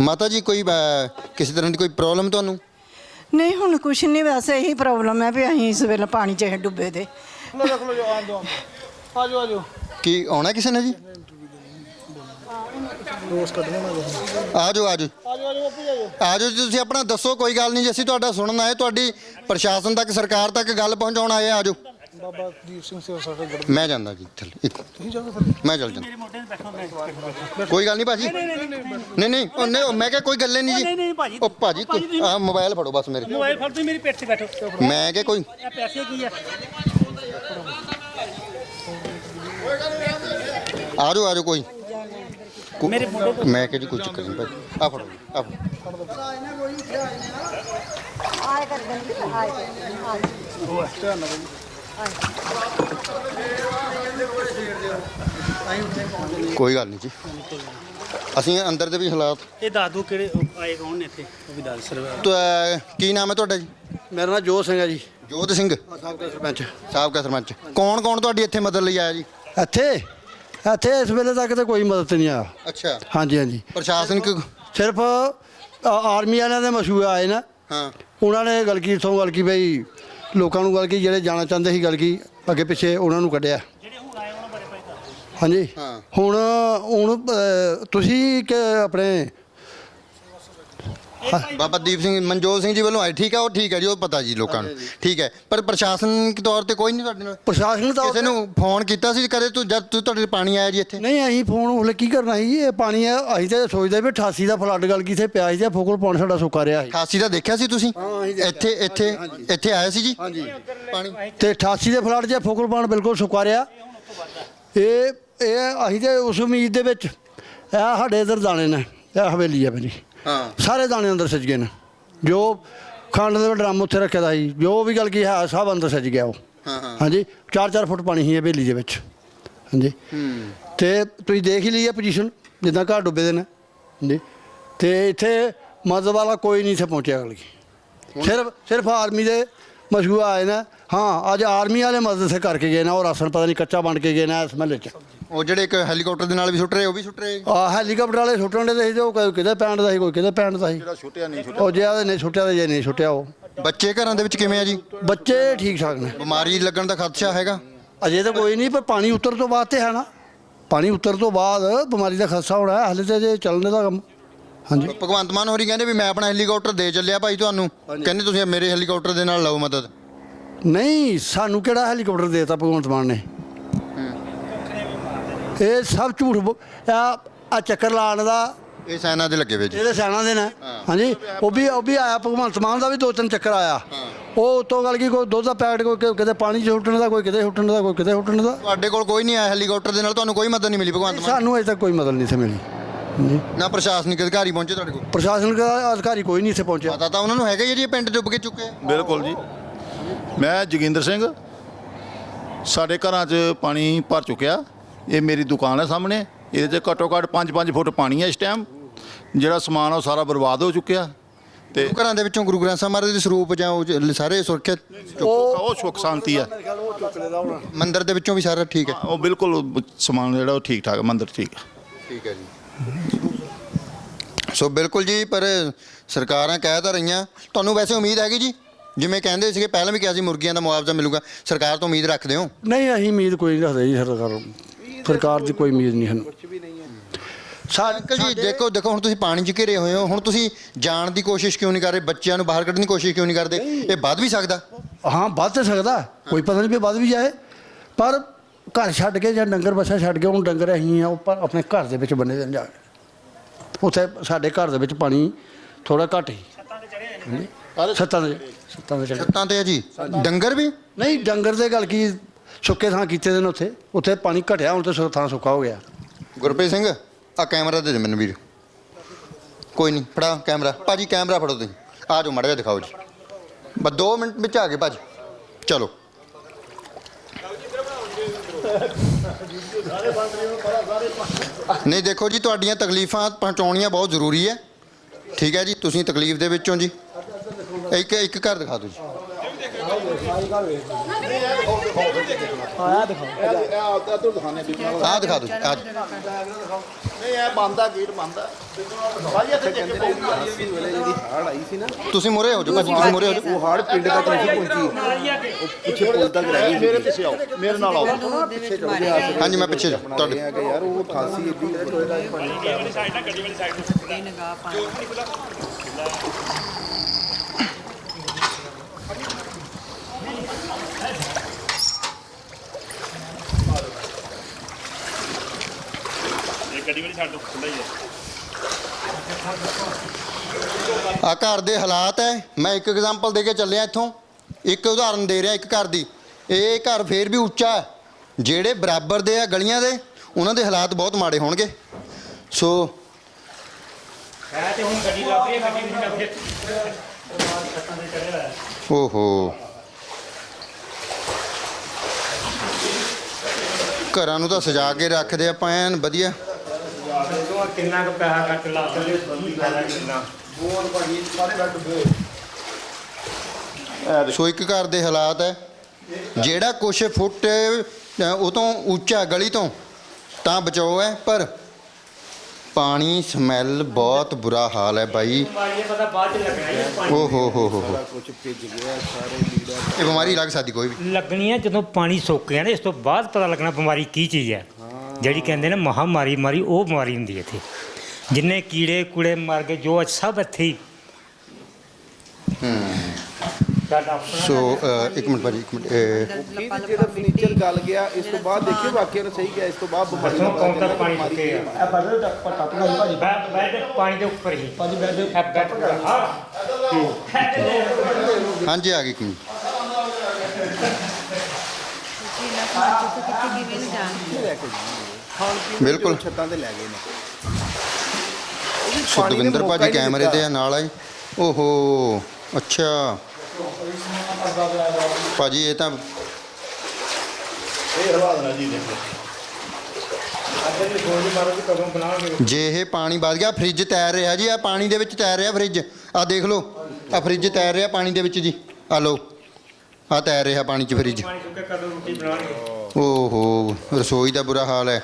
ਮਾਤਾ ਜੀ ਕੋਈ ਅਹ, ਕਿਸੇ ਤਰ੍ਹਾਂ ਦੀ ਕੋਈ ਪ੍ਰੋਬਲਮ ਤੁਹਾਨੂੰ? ਨਹੀਂ ਹੁਣ ਕੁਛ ਨਹੀਂ ਵੈਸੇ ਇਹੀ ਪ੍ਰੋਬਲਮ ਹੈ ਵੀ ਅਸੀਂ ਇਸ ਵੇਲੇ ਪਾਣੀ 'ਚ ਡੁੱਬੇ ਦੇ। ਕੀ ਆਉਣਾ ਕਿਸੇ ਨੇ ਜੀ? ਆ ਜਾਓ ਆ ਜਾਓ। ਆ ਜਾਓ ਜੀ ਤੁਸੀਂ ਆਪਣਾ ਦੱਸੋ ਕੋਈ ਗੱਲ ਨਹੀਂ ਜੀ ਅਸੀਂ ਤੁਹਾਡਾ ਸੁਣਨ ਆਏ ਤੁਹਾਡੀ ਪ੍ਰਸ਼ਾਸਨ ਤੱਕ ਸਰਕਾਰ ਤੱਕ ਗੱਲ ਪਹੁੰਚਾਉਣ ਆਏ ਆ ਜਾਓ। ਬਾਬਾ ਦੀਪ ਸਿੰਘ ਸੇਵਾ ਸਾਡਾ ਗੜ ਮੈਂ ਜਾਂਦਾ ਜੀ ਥੱਲੇ ਇੱਕ ਮੈਂ ਚੱਲ ਜਾਂਦਾ। ਮੇਰੇ ਮੋਢੇ ਤੇ ਬੈਠੋ ਮੈਂ ਕੋਈ ਗੱਲ ਨਹੀਂ ਭਾਜੀ ਨਹੀਂ ਨਹੀਂ ਉਹ ਨਹੀਂ ਉਹ ਮੈਂ ਕਿਹਾ ਕੋਈ ਗੱਲ ਹੀ ਨਹੀਂ ਨਹੀਂ, ਜੀ। ਨਹੀਂ, ਭਾਜੀ। ਉਹ ਭਾਜੀ ਕੋਈ ਆ ਮੋਬਾਈਲ ਫੜੋ ਬਸ ਮੇਰੇ। ਮੋਬਾਈਲ ਫੜ ਤੁਸੀਂ ਮੇਰੀ ਪੇਟ ਤੇ ਬੈਠੋ। ਮੈਂ ਕਿਹਾ ਕੋਈ ਇਹ ਪੈਸੇ ਕੀ ਆ? ਆ ਜਾਓ ਆ ਜਾਓ ਕੋਈ। ਕੋ- ਮੇਰੇ ਮੋਢੇ ਤੇ ਮੈਂ ਕਿਹਾ ਜੀ ਕੋਈ ਚੱਕਰ ਨਹੀਂ ਭਾਜੀ। ਆ ਫੜੋ ਜੀ, ਆ ਫੜੋ। ਕੋਈ ਗੱਲ ਨਹੀਂ ਜੀ। ਅਸੀਂ ਅੰਦਰ ਦੇ ਵੀ ਹਾਲਾਤ। ਇਹ ਦਾਦੂ ਕਿਹੜੇ ਆਏ ਕੌਣ ਨੇ ਇੱਥੇ? ਉਹ ਵੀ ਦੱਸ ਸਰ ਤੋ, ਕੀ ਨਾਮ ਹੈ ਤੁਹਾਡਾ ਜੀ? ਮੇਰਾ ਨਾਮ ਜੋਤ ਸਿੰਘ ਹੈ ਜੀ। ਜੋਤ ਸਿੰਘ? ਸਾਬਕਾ ਸਰਪੰਚ। ਸਾਬਕਾ ਸਰਪੰਚ। ਕੌਣ ਕੌਣ ਤੁਹਾਡੀ ਇੱਥੇ ਮਦਦ ਲਈ ਆਇਆ ਜੀ? ਇੱਥੇ? ਇੱਥੇ ਇਸ ਵੇਲੇ ਤੱਕ ਤੇ ਕੋਈ ਮਦਦ ਨਹੀਂ ਆ ਅੱਛਾ। ਹਾਂਜੀ ਹਾਂਜੀ। ਪ੍ਰਸ਼ਾਸਨਿਕ ਸਿਰਫ ਆਰਮੀ ਵਾਲਿਆਂ ਦੇ ਮਸ਼ਹੂਰ ਆਏ ਨਾ। ਹਾਂ। ਉਹਨਾਂ ਨੇ ਗੱਲ ਕੀ ਇਥੋਂ ਗੱਲ ਕੀ ਬਈ ਲੋਕਾਂ ਨੂੰ ਗੱਲ ਕੀ ਜਿਹੜੇ ਜਾਣਾ ਚਾਹੁੰਦੇ ਸੀ ਗੱਲ ਕੀ ਅੱਗੇ ਪਿੱਛੇ ਉਹਨਾਂ ਨੂੰ ਕੱਢਿਆ। ਹਾਂਜੀ। ਹਾਂ। ਹੁਣ ਹੁਣ ਤੁਸੀਂ ਕਿ ਆਪਣੇ ਬਾਬਾ ਦੀਪ ਸਿੰਘ ਮਨਜੋਤ ਸਿੰਘ ਜੀ ਵੱਲੋਂ ਆਏ। ਠੀਕ ਹੈ ਉਹ ਠੀਕ ਹੈ ਜੀ ਉਹ ਪਤਾ ਜੀ ਲੋਕਾਂ ਨੂੰ। ਠੀਕ ਹੈ ਪਰ ਪ੍ਰਸ਼ਾਸਨਿਕ ਤੌਰ ਤੇ ਕੋਈ ਨਹੀਂ ਤੁਹਾਡੇ ਨਾਲ। ਪ੍ਰਸ਼ਾਸਨ ਤਾਂ ਕਿਸੇ ਨੂੰ ਫੋਨ ਕੀਤਾ ਸੀ ਕਦੇ ਤੂੰ ਜਦ ਤੂੰ ਤੁਹਾਡੇ ਪਾਣੀ ਆਇਆ ਜੀ ਇੱਥੇ? ਨਹੀਂ ਅਸੀਂ ਫੋਨ ਉਹਲੇ ਕੀ ਕਰਨਾ ਸੀ ਇਹ ਪਾਣੀ ਆ ਅਸੀਂ ਤਾਂ ਸੋਚਦੇ ਵੀ 88 ਦਾ ਫਲੱਡ ਗੱਲ ਕਿਥੇ ਪਿਆ ਸੀ ਤੇ ਫੋਕਲ ਪਾਣੀ ਸਾਡਾ ਸੁੱਕਾ ਰਿਹਾ ਸੀ। 88 ਦਾ ਦੇਖਿਆ ਸੀ ਤੁਸੀਂ। ਇੱਥੇ ਇੱਥੇ ਇੱਥੇ ਆਇਆ ਸੀ ਜੀ? ਹਾਂਜੀ। ਪਾਣੀ? ਤੇ 88 ਦੇ ਫਲੱਡ 'ਚ ਫੋਕਲ ਪਾਣੀ ਬਿਲਕੁਲ ਸੁੱਕਾ ਰਿਹਾ। ਇਹ ਇਹ ਅਸੀਂ ਤੇ ਉਸ ਉਮੀਦ ਦੇ ਵਿੱਚ ਇਹ ਸਾਡੇ ਇਧਰ ਦਾਣੇ ਨੇ ਇਹ ਹਵੇਲੀ ਆ ਮੇਰੀ। ਹਾਂ। ਸਾਰੇ ਦਾਣੇ ਅੰਦਰ ਸਜ ਗਏ ਨੇ। ਜੋ ਖੰਡ ਦੇ ਡਰਮ ਉੱਥੇ ਰੱਖਿਆ ਦਾ ਸੀ ਜੋ ਵੀ ਗੱਲ ਕੀ ਹੈ ਸਭ ਅੰਦਰ ਸਜ ਗਿਆ ਉਹ। ਹਾਂ ਹਾਂ। ਹਾਂਜੀ 4-4 ਫੁੱਟ ਪਾਣੀ ਸੀ ਹਵੇਲੀ ਦੇ ਵਿੱਚ। ਹਾਂਜੀ। ਤੇ ਤੁਸੀਂ ਦੇਖ ਹੀ ਲਈ ਹੈ ਪੋਜੀਸ਼ਨ ਜਿੱਦਾਂ ਘਰ ਡੁੱਬੇ ਦੇ ਨੇ। ਹਾਂਜੀ। ਤੇ ਇੱਥੇ ਮਦਦ ਵਾਲਾ ਕੋਈ ਨਹੀਂ ਇੱਥੇ ਪਹੁੰਚਿਆ ਗੱਲ ਕੀ ਸਿਰਫ ਸਿਰਫ ਆਰਮੀ ਦੇ ਮਸ਼ਹੂਰ ਆਏ ਨੇ। ਹਾਂ ਅੱਜ ਆਰਮੀ ਵਾਲੇ ਮਦਦ ਇੱਥੇ ਕਰਕੇ ਗਏ ਨੇ ਉਹ ਰਾਸ਼ਨ ਪਤਾ ਨਹੀਂ ਕੱਚਾ ਬਣ ਕੇ ਗਏ ਨੇ ਇਸ ਮਹੱਲੇ 'ਚ। ਉਹ ਜਿਹੜੇ ਇੱਕ ਹੈਲੀਕਾਪਟਰ ਦੇ ਨਾਲ ਵੀ ਸੁੱਟ ਰਹੇ ਉਹ ਵੀ ਸੁੱਟ ਰਹੇ? ਆ ਹੈਲੀਕਾਪਟਰ ਵਾਲੇ ਸੁੱਟਣ ਦੇ ਸੀ ਉਹ ਕੋਈ ਕਿਤੇ ਪੈਣ ਦਾ ਸੀ ਕੋਈ ਕਿਤੇ ਪੈਣ ਦਾ ਸੀ? ਜਿਹੜਾ ਛੁੱਟਿਆ ਨਹੀਂ ਉਹ ਜੇ ਆਦੇ ਨਹੀਂ ਸੁੱਟਿਆ ਤੇ ਜੇ ਨਹੀਂ ਸੁੱਟਿਆ ਉਹ। ਬੱਚੇ ਘਰਾਂ ਦੇ ਵਿੱਚ ਕਿਵੇਂ ਆ ਜੀ? ਬੱਚੇ ਠੀਕ ਠਾਕ ਨੇ। ਬਿਮਾਰੀ ਲੱਗਣ ਦਾ ਖਦਸ਼ਾ ਹੈਗਾ? ਅਜੇ ਤਾਂ ਕੋਈ ਨਹੀਂ ਪਰ ਪਾਣੀ ਉਤਰ ਤੋਂ ਬਾਅਦ ਤੇ ਹੈ ਨਾ। ਪਾਣੀ ਉਤਰ ਤੋਂ ਬਾਅਦ ਬਿਮਾਰੀ ਦਾ ਖਦਸ਼ਾ ਹੋਣਾ ਹੈ ਹਲੇ ਤੇ ਜੇ ਚੱਲਣੇ ਦਾ ਕੰਮ। ਹਾਂਜੀ। ਭਗਵੰਤ ਮਾਨ ਹੋਰੀ ਕਹਿੰਦੇ ਵੀ ਮੈਂ ਆਪਣਾ ਹੈਲੀਕਾਪਟਰ ਦੇ ਚੱਲਿਆ ਭਾਈ ਤੁਹਾਨੂੰ। ਕਹਿੰਦੇ ਤੁਸੀਂ ਮੇਰੇ ਹੈਲੀਕਾਪਟਰ ਦੇ ਨਾਲ ਲਓ ਮਦਦ। ਨਹੀਂ ਸਾਨੂੰ ਕਿਹੜਾ ਹੈਲੀਕਾਪਟਰ ਦੇਤਾ ਭਗਵੰਤ ਮਾਨ ਨੇ? ਇਹ ਸਭ ਝੂਠ ਬੋ- ਆ ਆ ਚੱਕਰ ਲਾਉਣ ਦਾ। ਇਹ ਸੈਨਾ ਦੇ ਲੱਗੇ ਵੇ ਜੀ। ਇਹਦੇ ਸੈਨਾ ਦੇ ਨੇ। ਹਾਂਜੀ। ਉਹ ਵੀ ਉਹ ਵੀ ਆਇਆ ਭਗਵੰਤ ਮਾਨ ਦਾ ਵੀ ਦੋ ਤਿੰਨ ਚੱਕਰ ਆਇਆ। ਉਹ ਉਤੋਂ ਗੱਲ ਕੀ ਕੋਈ ਦੁੱਧ ਦਾ ਪੈਕਟ ਕੋਈ ਕਿ- ਕਿਤੇ ਪਾਣੀ 'ਚ ਸੁੱਟਣ ਦਾ ਕੋਈ ਕਿਤੇ ਸੁੱਟਣ ਦਾ ਕੋਈ ਕਿਤੇ ਸੁੱਟਣ ਦਾ। ਤੁਹਾਡੇ ਕੋਲ ਕੋਈ ਨਹੀਂ ਆਇਆ ਹੈਲੀਕਾਪਟਰ ਦੇ ਨਾਲ ਤੁਹਾਨੂੰ ਕੋਈ ਮਦਦ ਨਹੀਂ ਮਿਲੀ ਭਗਵੰਤ ਮਾਨ ਸਾਨੂੰ ਅਜੇ ਤੱਕ ਕੋਈ ਮਦਦ ਨਹੀਂ ਸੀ ਮਿਲੀ। ਹਾਂਜੀ। ਨਾ ਪ੍ਰਸ਼ਾਸਨਿਕ ਅਧਿਕਾਰੀ ਪਹੁੰਚੇ ਤੁਹਾਡੇ ਕੋਲ? ਪ੍ਰਸ਼ਾਸਨ ਦਾ ਅਧਿਕਾਰੀ ਕੋਈ ਨਹੀਂ ਇੱਥੇ ਪਹੁੰਚਿਆ। ਪਤਾ ਤਾਂ ਉਹਨਾਂ ਨੂੰ ਹੈਗਾ ਹੀ ਹੈ ਜੀ ਇਹ ਪਿੰਡ ਡੁੱਬ ਕੇ ਚੁੱਕੇ। ਆ। ਬਿਲਕੁਲ ਜੀ। ਮੈਂ ਜੋਗਿੰਦਰ ਸਿੰਘ ਸਾਡੇ ਘਰਾਂ 'ਚ ਪਾਣੀ ਭਰ ਚੁੱਕਿਆ। ਇਹ ਮੇਰੀ ਦੁਕਾਨ ਹੈ ਸਾਹਮਣੇ। ਇਹਦੇ 'ਚ ਘੱਟੋ ਘੱਟ 5-5 ਫੁੱਟ ਪਾਣੀ ਹੈ ਇਸ ਟਾਈਮ ਜਿਹੜਾ ਸਮਾਨ ਉਹ ਸਾਰਾ ਬਰਬਾਦ ਹੋ ਚੁੱਕਿਆ। ਤੇ ਘਰਾਂ ਦੇ ਵਿੱਚੋਂ ਗੁਰੂ ਗ੍ਰੰਥ ਸਾਹਿਬ ਮਹਾਰਾਜ ਦੇ ਸਰੂਪ ਜਾਂ ਉਹ ਸਾਰੇ ਸੁਰੱਖਿਅਤ ਉਹ ਸੁੱਖ ਸ਼ਾਂਤੀ ਆ। ਮੰਦਿਰ ਦੇ ਵਿੱਚੋਂ ਵੀ ਸਾਰਾ ਠੀਕ ਹੈ। ਉਹ ਬਿਲਕੁਲ ਸਮਾਨ ਜਿਹੜਾ ਉਹ ਠੀਕ ਠਾਕ ਮੰਦਰ ਠੀਕ ਹੈ ਠੀਕ ਹੈ ਜੀ। ਸੋ ਬਿਲਕੁਲ ਜੀ ਪਰ ਸਰਕਾਰਾਂ ਕਹਿ ਤਾਂ ਰਹੀਆਂ। ਤੁਹਾਨੂੰ ਵੈਸੇ ਉਮੀਦ ਹੈਗੀ ਜੀ? ਜਿਵੇਂ ਕਹਿੰਦੇ ਸੀਗੇ ਪਹਿਲਾਂ ਵੀ ਕਿਹਾ ਸੀ ਮੁਰਗੀਆਂ ਦਾ ਮੁਆਵਜ਼ਾ ਮਿਲੂਗਾ। ਸਰਕਾਰ ਤੋਂ ਉਮੀਦ ਰੱਖਦੇ ਹੋ? ਨਹੀਂ ਅਸੀਂ ਉਮੀਦ ਕੋਈ ਨਹੀਂ ਰੱਖਦੇ ਜੀ ਸਰਕਾਰ ਸਰਕਾਰ ਦੀ ਕੋਈ ਉਮੀਦ ਨਹੀਂ ਸਾਨੂੰ ਅੰਕਲ ਜੀ ਦੇਖੋ ਦੇਖੋ ਹੁਣ ਤੁਸੀਂ ਪਾਣੀ 'ਚ ਘਿਰੇ ਹੋਏ ਹੋ ਹੁਣ ਤੁਸੀਂ ਜਾਣ ਦੀ ਕੋਸ਼ਿਸ਼ ਕਿਉਂ ਨਹੀਂ ਕਰ ਰਹੇ? ਬੱਚਿਆਂ ਨੂੰ ਬਾਹਰ ਕੱਢਣ ਦੀ ਕੋਸ਼ਿਸ਼ ਕਿਉਂ ਨਹੀਂ ਕਰਦੇ? ਇਹ ਵੱਧ ਵੀ ਸਕਦਾ? ਹਾਂ ਵੱਧ ਤੇ ਸਕਦਾ। ਕੋਈ ਪਤਾ ਨਹੀਂ ਵੀ ਵੱਧ ਵੀ ਜਾਏ। ਪਰ ਘਰ ਛੱਡ ਕੇ ਜਾਂ ਡੰਗਰ ਬੱਸਾ ਛੱਡ ਕੇ ਹੁਣ ਡੰਗਰ ਅਸੀਂ ਆ ਉੱਪਰ ਆਪਣੇ ਘਰ ਦੇ ਵਿੱਚ ਬੰਨੇ ਦੇ ਨੇ ਜਾ ਕੇ ਉੱਥੇ ਸਾਡੇ ਘਰ ਦੇ ਵਿੱਚ ਪਾਣੀ ਥੋੜਾ ਘੱਟ ਹੀ। ਛੱਤਾਂ ਦੇ ਛੱਤਾਂ ਦੇ ਚੜ੍ਹੇ। ਛੱਤਾਂ ਤੇ ਹੈ ਜੀ। ਡੰਗਰ ਵੀ? ਨਹੀਂ ਡੰਗਰ ਦੇ ਗੱਲ ਕੀ ਸੁੱਕੇ ਥਾਂ ਕੀਤੇ ਦੇ ਨੇ ਉੱਥੇ। ਉੱਥੇ ਪਾਣੀ ਘਟਿਆ, ਹੁਣ ਤੇ ਥਾਂ ਸੁੱਕਾ ਹੋ ਗਿਆ। ਗੁਰਪ੍ਰੀਤ ਸਿੰਘ ਆ ਕੈਮਰਾ ਦੇ ਦੇ ਮੈਨੂੰ ਵੀਰ। ਕੋਈ ਨਹੀਂ ਫੜਾ ਕੈਮਰਾ। ਭਾਜੀ, ਕੈਮਰਾ ਫੜੋ ਤੁਸੀਂ। ਆ ਜਾਓ ਮੜਿਆ ਦਿਖਾਓ ਜੀ। ਬਸ 2 ਮਿੰਟ ਵਿੱਚ ਆ ਗਏ ਭਾਜੀ। ਚਲੋ। ਨਹੀਂ, ਦੇਖੋ ਜੀ, ਤੁਹਾਡੀਆਂ ਤਕਲੀਫਾਂ ਪਹੁੰਚਾਉਣੀਆਂ ਬਹੁਤ ਜ਼ਰੂਰੀ ਹੈ। ਠੀਕ ਹੈ ਜੀ, ਤੁਸੀਂ ਤਕਲੀਫ ਦੇ ਵਿੱਚੋਂ ਜੀ। ਇੱਕ ਇੱਕ ਘਰ ਦਿਖਾ ਦਿਓ ਜੀ। ਆਹ ਦਿਖਾ ਦਿਓ ਆਹ ਨਹੀਂ ਇਹ ਬੰਦਾ ਗੇਟ ਬੰਦਾ ਭਾਈ ਇੱਥੇ ਕਹਿੰਦੇ ਨੇ ਕਿ 80 ਵੇਲੇ ਜਿਹੜੀ ਹੜ੍ਹ ਆਈ ਸੀ ਨਾ ਤੁਸੀਂ ਮੁਰੇ ਹੋ ਜਾਓ ਭਾਜੀ ਤੁਸੀਂ ਮੁਰੇ ਹੋ ਜਾਓ। ਉਹ ਹੜ੍ਹ ਪਿੰਡ ਤੱਕ ਨਹੀਂ ਪਹੁੰਚੀ। ਉਹ ਪਿੱਛੇ ਪੁਲ ਤੱਕ ਰਹਿ ਗਈ ਮੇਰੇ ਪਿੱਛੇ ਆਓ ਮੇਰੇ ਨਾਲ ਆਓ। ਦੇ ਹਾਂਜੀ ਮੈਂ ਪਿੱਛੇ ਤੁਹਾਡੇ ਤੁਹਾਡੇ। ਆ ਕਿ ਯਾਰ ਉਹ 88 ਏਡੀ ਦੀ ਨਿਗਾਹ ਪਾਣੀ। ਇਹ ਗੱਡੀ ਖੁੱਲਾ ਹੀ ਹੈ। ਆ ਘਰ ਦੇ ਹਾਲਾਤ ਹੈ। ਮੈਂ ਇੱਕ ਐਗਜ਼ਾਮਪਲ ਦੇ ਕੇ ਚੱਲਿਆ ਇੱਥੋਂ। ਇੱਕ ਉਦਾਹਰਨ ਦੇ ਰਿਹਾ ਇੱਕ ਘਰ ਦੀ। ਇਹ ਘਰ ਫੇਰ ਵੀ ਉੱਚਾ ਹੈ। ਜਿਹੜੇ ਬਰਾਬਰ ਦੇ ਆ ਗਲੀਆਂ ਦੇ, ਉਹਨਾਂ ਦੇ ਹਾਲਾਤ ਬਹੁਤ ਮਾੜੇ ਹੋਣਗੇ। ਸੋ ਹੈ ਤੇ ਹੁਣ ਗੱਡੀ ਲੱਗ ਰਹੀ ਹੈ ਗੱਡੀ ਨਹੀਂ ਲੱਗ ਓਹੋ। ਘਰਾਂ ਨੂੰ ਤਾਂ ਸਜਾ ਕੇ ਰੱਖਦੇ ਆਪਾਂ ਐਨ ਵਧੀਆ। ਕਿੰਨਾ ਕੁ ਪੈਸਾ ਕੱਟ ਲਾ ਸਕਦੇ ਬੰਦੀ ਫਾਇਦਾ ਕਿੰਨਾ? ਸੋ ਇੱਕ ਘਰ ਦੇ ਹਾਲਾਤ ਹੈ। ਜਿਹੜਾ ਕੁਛ ਫੁੱਟ ਅ, ਉਹ ਤੋਂ ਉੱਚਾ ਗਲੀ ਤੋਂ ਤਾਂ ਬਚਾਓ ਹੈ ਪਰ ਪਾਣੀ ਸਮੈਲ ਬਹੁਤ ਬੁਰਾ ਹਾਲ ਹੈ ਬਾਈ ਓ ਹੋ ਹੋ ਹੋ ਹੋ ਸਾਰਾ ਕੁਝ ਭਿੱਜ ਗਿਆ ਸਾਰੇ ਲੀੜਾ ਇਹ ਬਿਮਾਰੀ ਲੱਗ ਸਕਦੀ ਕੋਈ ਵੀ। ਲੱਗਣੀ ਹੈ ਜਦੋਂ ਪਾਣੀ ਸੁੱਕ ਗਿਆ ਨਾ ਇਸ ਤੋਂ ਬਾਅਦ ਪਤਾ ਲੱਗਣਾ ਬਿਮਾਰੀ ਕੀ ਚੀਜ਼ ਹੈ। ਜਿਹੜੀ ਕਹਿੰਦੇ ਨੇ ਮਹਾਮਾਰੀ ਮਾਰੀ ਉਹ ਬਿਮਾਰੀ ਹੁੰਦੀ ਹੈ ਇੱਥੇ। ਜਿੰਨੇ ਕੀੜੇ ਕੂੜੇ ਮਰ ਗਏ ਜੋ ਅੱਜ ਸਭ ਇੱਥੇ ਹੀ। ਸੋ ਅ, ਇੱਕ ਮਿੰਟ ਭਾਜੀ ਇੱਕ ਮਿੰਟ ਇਹ ਜਿਹੜਾ ਫਰਨੀਚਰ ਗਲ ਗਿਆ ਇਸ ਤੋਂ ਬਾਅਦ ਦੇਖਿਓ ਵਾਕਿਆ ਨੂੰ ਸਹੀ ਗਿਆ ਇਸ ਤੋਂ ਬਾਅਦ ਬਿਮਾਰੀ ਦਾ ਕੌਣ ਪਤਾ ਤੱਕ ਪਾਣੀ ਬਿਮਾਰੀ ਸੁੱਕੇ ਆ। ਇਹ ਬਦਲ ਦਾ ਪਟਾ ਭਾਜੀ। ਬੈਠ ਬੈਠ ਪਾਣੀ ਦੇ ਉੱਪਰ ਹੀ। ਭਾਜੀ ਬੈਠ ਬੈਠ ਹਾਂ। ਹਾਂਜੀ ਆ ਗਈ ਇੱਕ ਮਿੰਟ। ਕਿੰਨਾ ਸਮਾਨ ਚੁੱਕ ਕੇ ਕਿੱਥੇ ਕਿਵੇਂ ਨੂੰ ਜਾਣ ਲੈ ਕੇ ਜਾਣਗੇ। ਖਾਣ ਪੀਣ ਦੇ ਬਿਲਕੁਲ। ਜੋ ਛੱਤਾਂ ਤੇ ਲੈ ਗਏ ਨੇ। ਉਹ ਵੀ ਪਾਣੀ ਨੇ ਸੁਖਵਿੰਦਰ ਮੌਕਾ ਭਾਜੀ ਹੀ ਨਹੀਂ ਕੈਮਰੇ ਤੇ ਆ ਦਿੱਤਾ। ਨਾਲ ਆਈ ਓਹੋ ਅੱਛਾ। ਭਾਜੀ ਇਹ ਤਾਂ ਕਦੋਂ ਬਣਾਵਾਂਗੇ ਜੇ ਇਹ ਪਾਣੀ ਵੱਧ ਗਿਆ ਫ੍ਰਿਜ ਤੈਰ ਰਿਹਾ ਜੀ ਆ ਪਾਣੀ ਦੇ ਵਿੱਚ ਤੈਰ ਰਿਹਾ ਫ੍ਰਿਜ। ਆ ਦੇਖ ਲਓ ਆ ਫ੍ਰਿਜ ਤੈਰ ਰਿਹਾ ਪਾਣੀ ਦੇ ਵਿੱਚ ਜੀ। ਆ ਲਓ ਆ ਤੈਰ ਰਿਹਾ ਪਾਣੀ 'ਚ ਫ੍ਰਿਜ। ਪਾਣੀ ਸੁੱਕੇ ਕਦੋਂ ਰੋਟੀ ਬਣਾਉਣਗੇ? ਓਹੋ ਰਸੋਈ ਦਾ ਬੁਰਾ ਹਾਲ ਹੈ।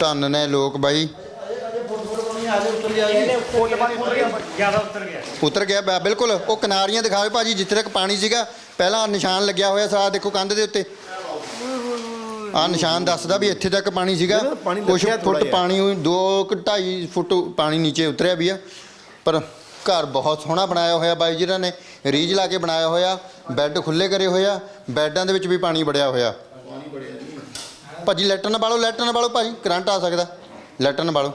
ਧੰਨ ਨੇ ਲੋਕ ਬਾਈ। ਉੱਤਰ ਗਿਆ ਬਾ- ਬਿਲਕੁਲ। ਉਹ ਕਿਨਾਰੀਆਂ ਦਿਖਾਵੇ ਭਾਜੀ ਜਿੱਥੇ ਤੱਕ ਪਾਣੀ ਸੀਗਾ। ਪਹਿਲਾਂ ਨਿਸ਼ਾਨ ਲੱਗਿਆ ਹੋਇਆ ਸਾ ਦੇਖੋ ਕੰਧ ਦੇ ਉੱਤੇ। ਆ ਨਿਸ਼ਾਨ ਦੱਸਦਾ ਵੀ ਇੱਥੇ ਤੱਕ ਪਾਣੀ ਸੀਗਾ। ਕੁਝ ਫੁੱਟ। ਪਾਣੀ ਹੋਈ 2 2.5 ਫੁੱਟ ਪਾਣੀ ਨੀਚੇ ਉਤਰਿਆ ਵੀ ਆ। ਪਰ ਘਰ ਬਹੁਤ ਸੋਹਣਾ ਬਣਾਇਆ ਹੋਇਆ ਬਾਈ ਜਿਹਨਾਂ ਨੇ। ਰੀਜ ਲਾ ਕੇ ਬਣਾਇਆ ਹੋਇਆ ਬੈੱਡ ਖੁੱਲੇ ਕਰੇ ਹੋਇਆ ਬੈੱਡਾਂ ਦੇ ਵਿੱਚ ਵੀ ਪਾਣੀ ਵੜਿਆ ਹੋਇਆ। ਭਾਜੀ ਲੈਟਰ ਨਾ ਬਾਲੋ ਲੈਟਰ ਨਾ ਬਾਲੋ ਭਾਜੀ, ਕਰੰਟ ਆ ਸਕਦਾ। ਲੈਟਰ ਨਾ ਬਾਲੋ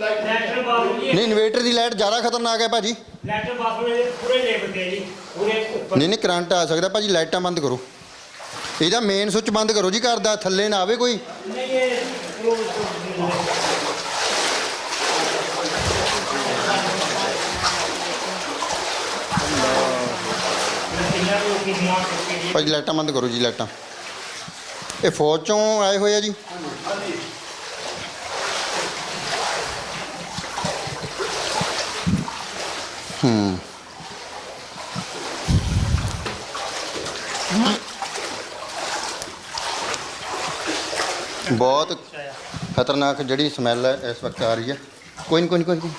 ਲੈਟਰ ਬਾਥਰੂਮ ਜੀ ਨਹੀਂ, ਇਨਵੇਟਰ ਦੀ ਲਾਈਟ ਜ਼ਿਆਦਾ ਖਤਰਨਾਕ ਹੈ ਭਾਜੀ। ਲੈਟਰ ਬਾਥਰੂਮ ਦੇ ਪੂਰੇ ਲੇਵਲ ਤੇ ਜੀ ਪੂਰੇ ਉੱਪਰ ਨਹੀਂ ਨਹੀਂ, ਕਰੰਟ ਆ ਸਕਦਾ ਭਾਜੀ, ਲਾਈਟਾਂ ਬੰਦ ਕਰੋ। ਇਹਦਾ ਮੇਨ ਸੁੱਚ ਬੰਦ ਕਰੋ ਜੀ, ਘਰ ਦਾ, ਥੱਲੇ ਨਾ ਆਵੇ ਕੋਈ। ਨਹੀਂ ਇਹ ਜੀ ਭਾਜੀ, ਲਾਈਟਾਂ ਬੰਦ ਕਰੋ ਜੀ, ਲਾਈਟਾਂ। ਇਹ ਫੌਜ ਚੋਂ ਆਏ ਹੋਏ ਆ ਜੀ। ਹੂੰ। ਬਹੁਤ ਖਤਰਨਾਕ ਜਿਹੜੀ ਸਮੈਲ ਹੈ ਇਸ ਵਕਤ ਆ ਰਹੀ ਹੈ। ਕੋਈ ਨਹੀਂ ਕੋਈ ਨਹੀਂ ਕੋਈ ਨਹੀਂ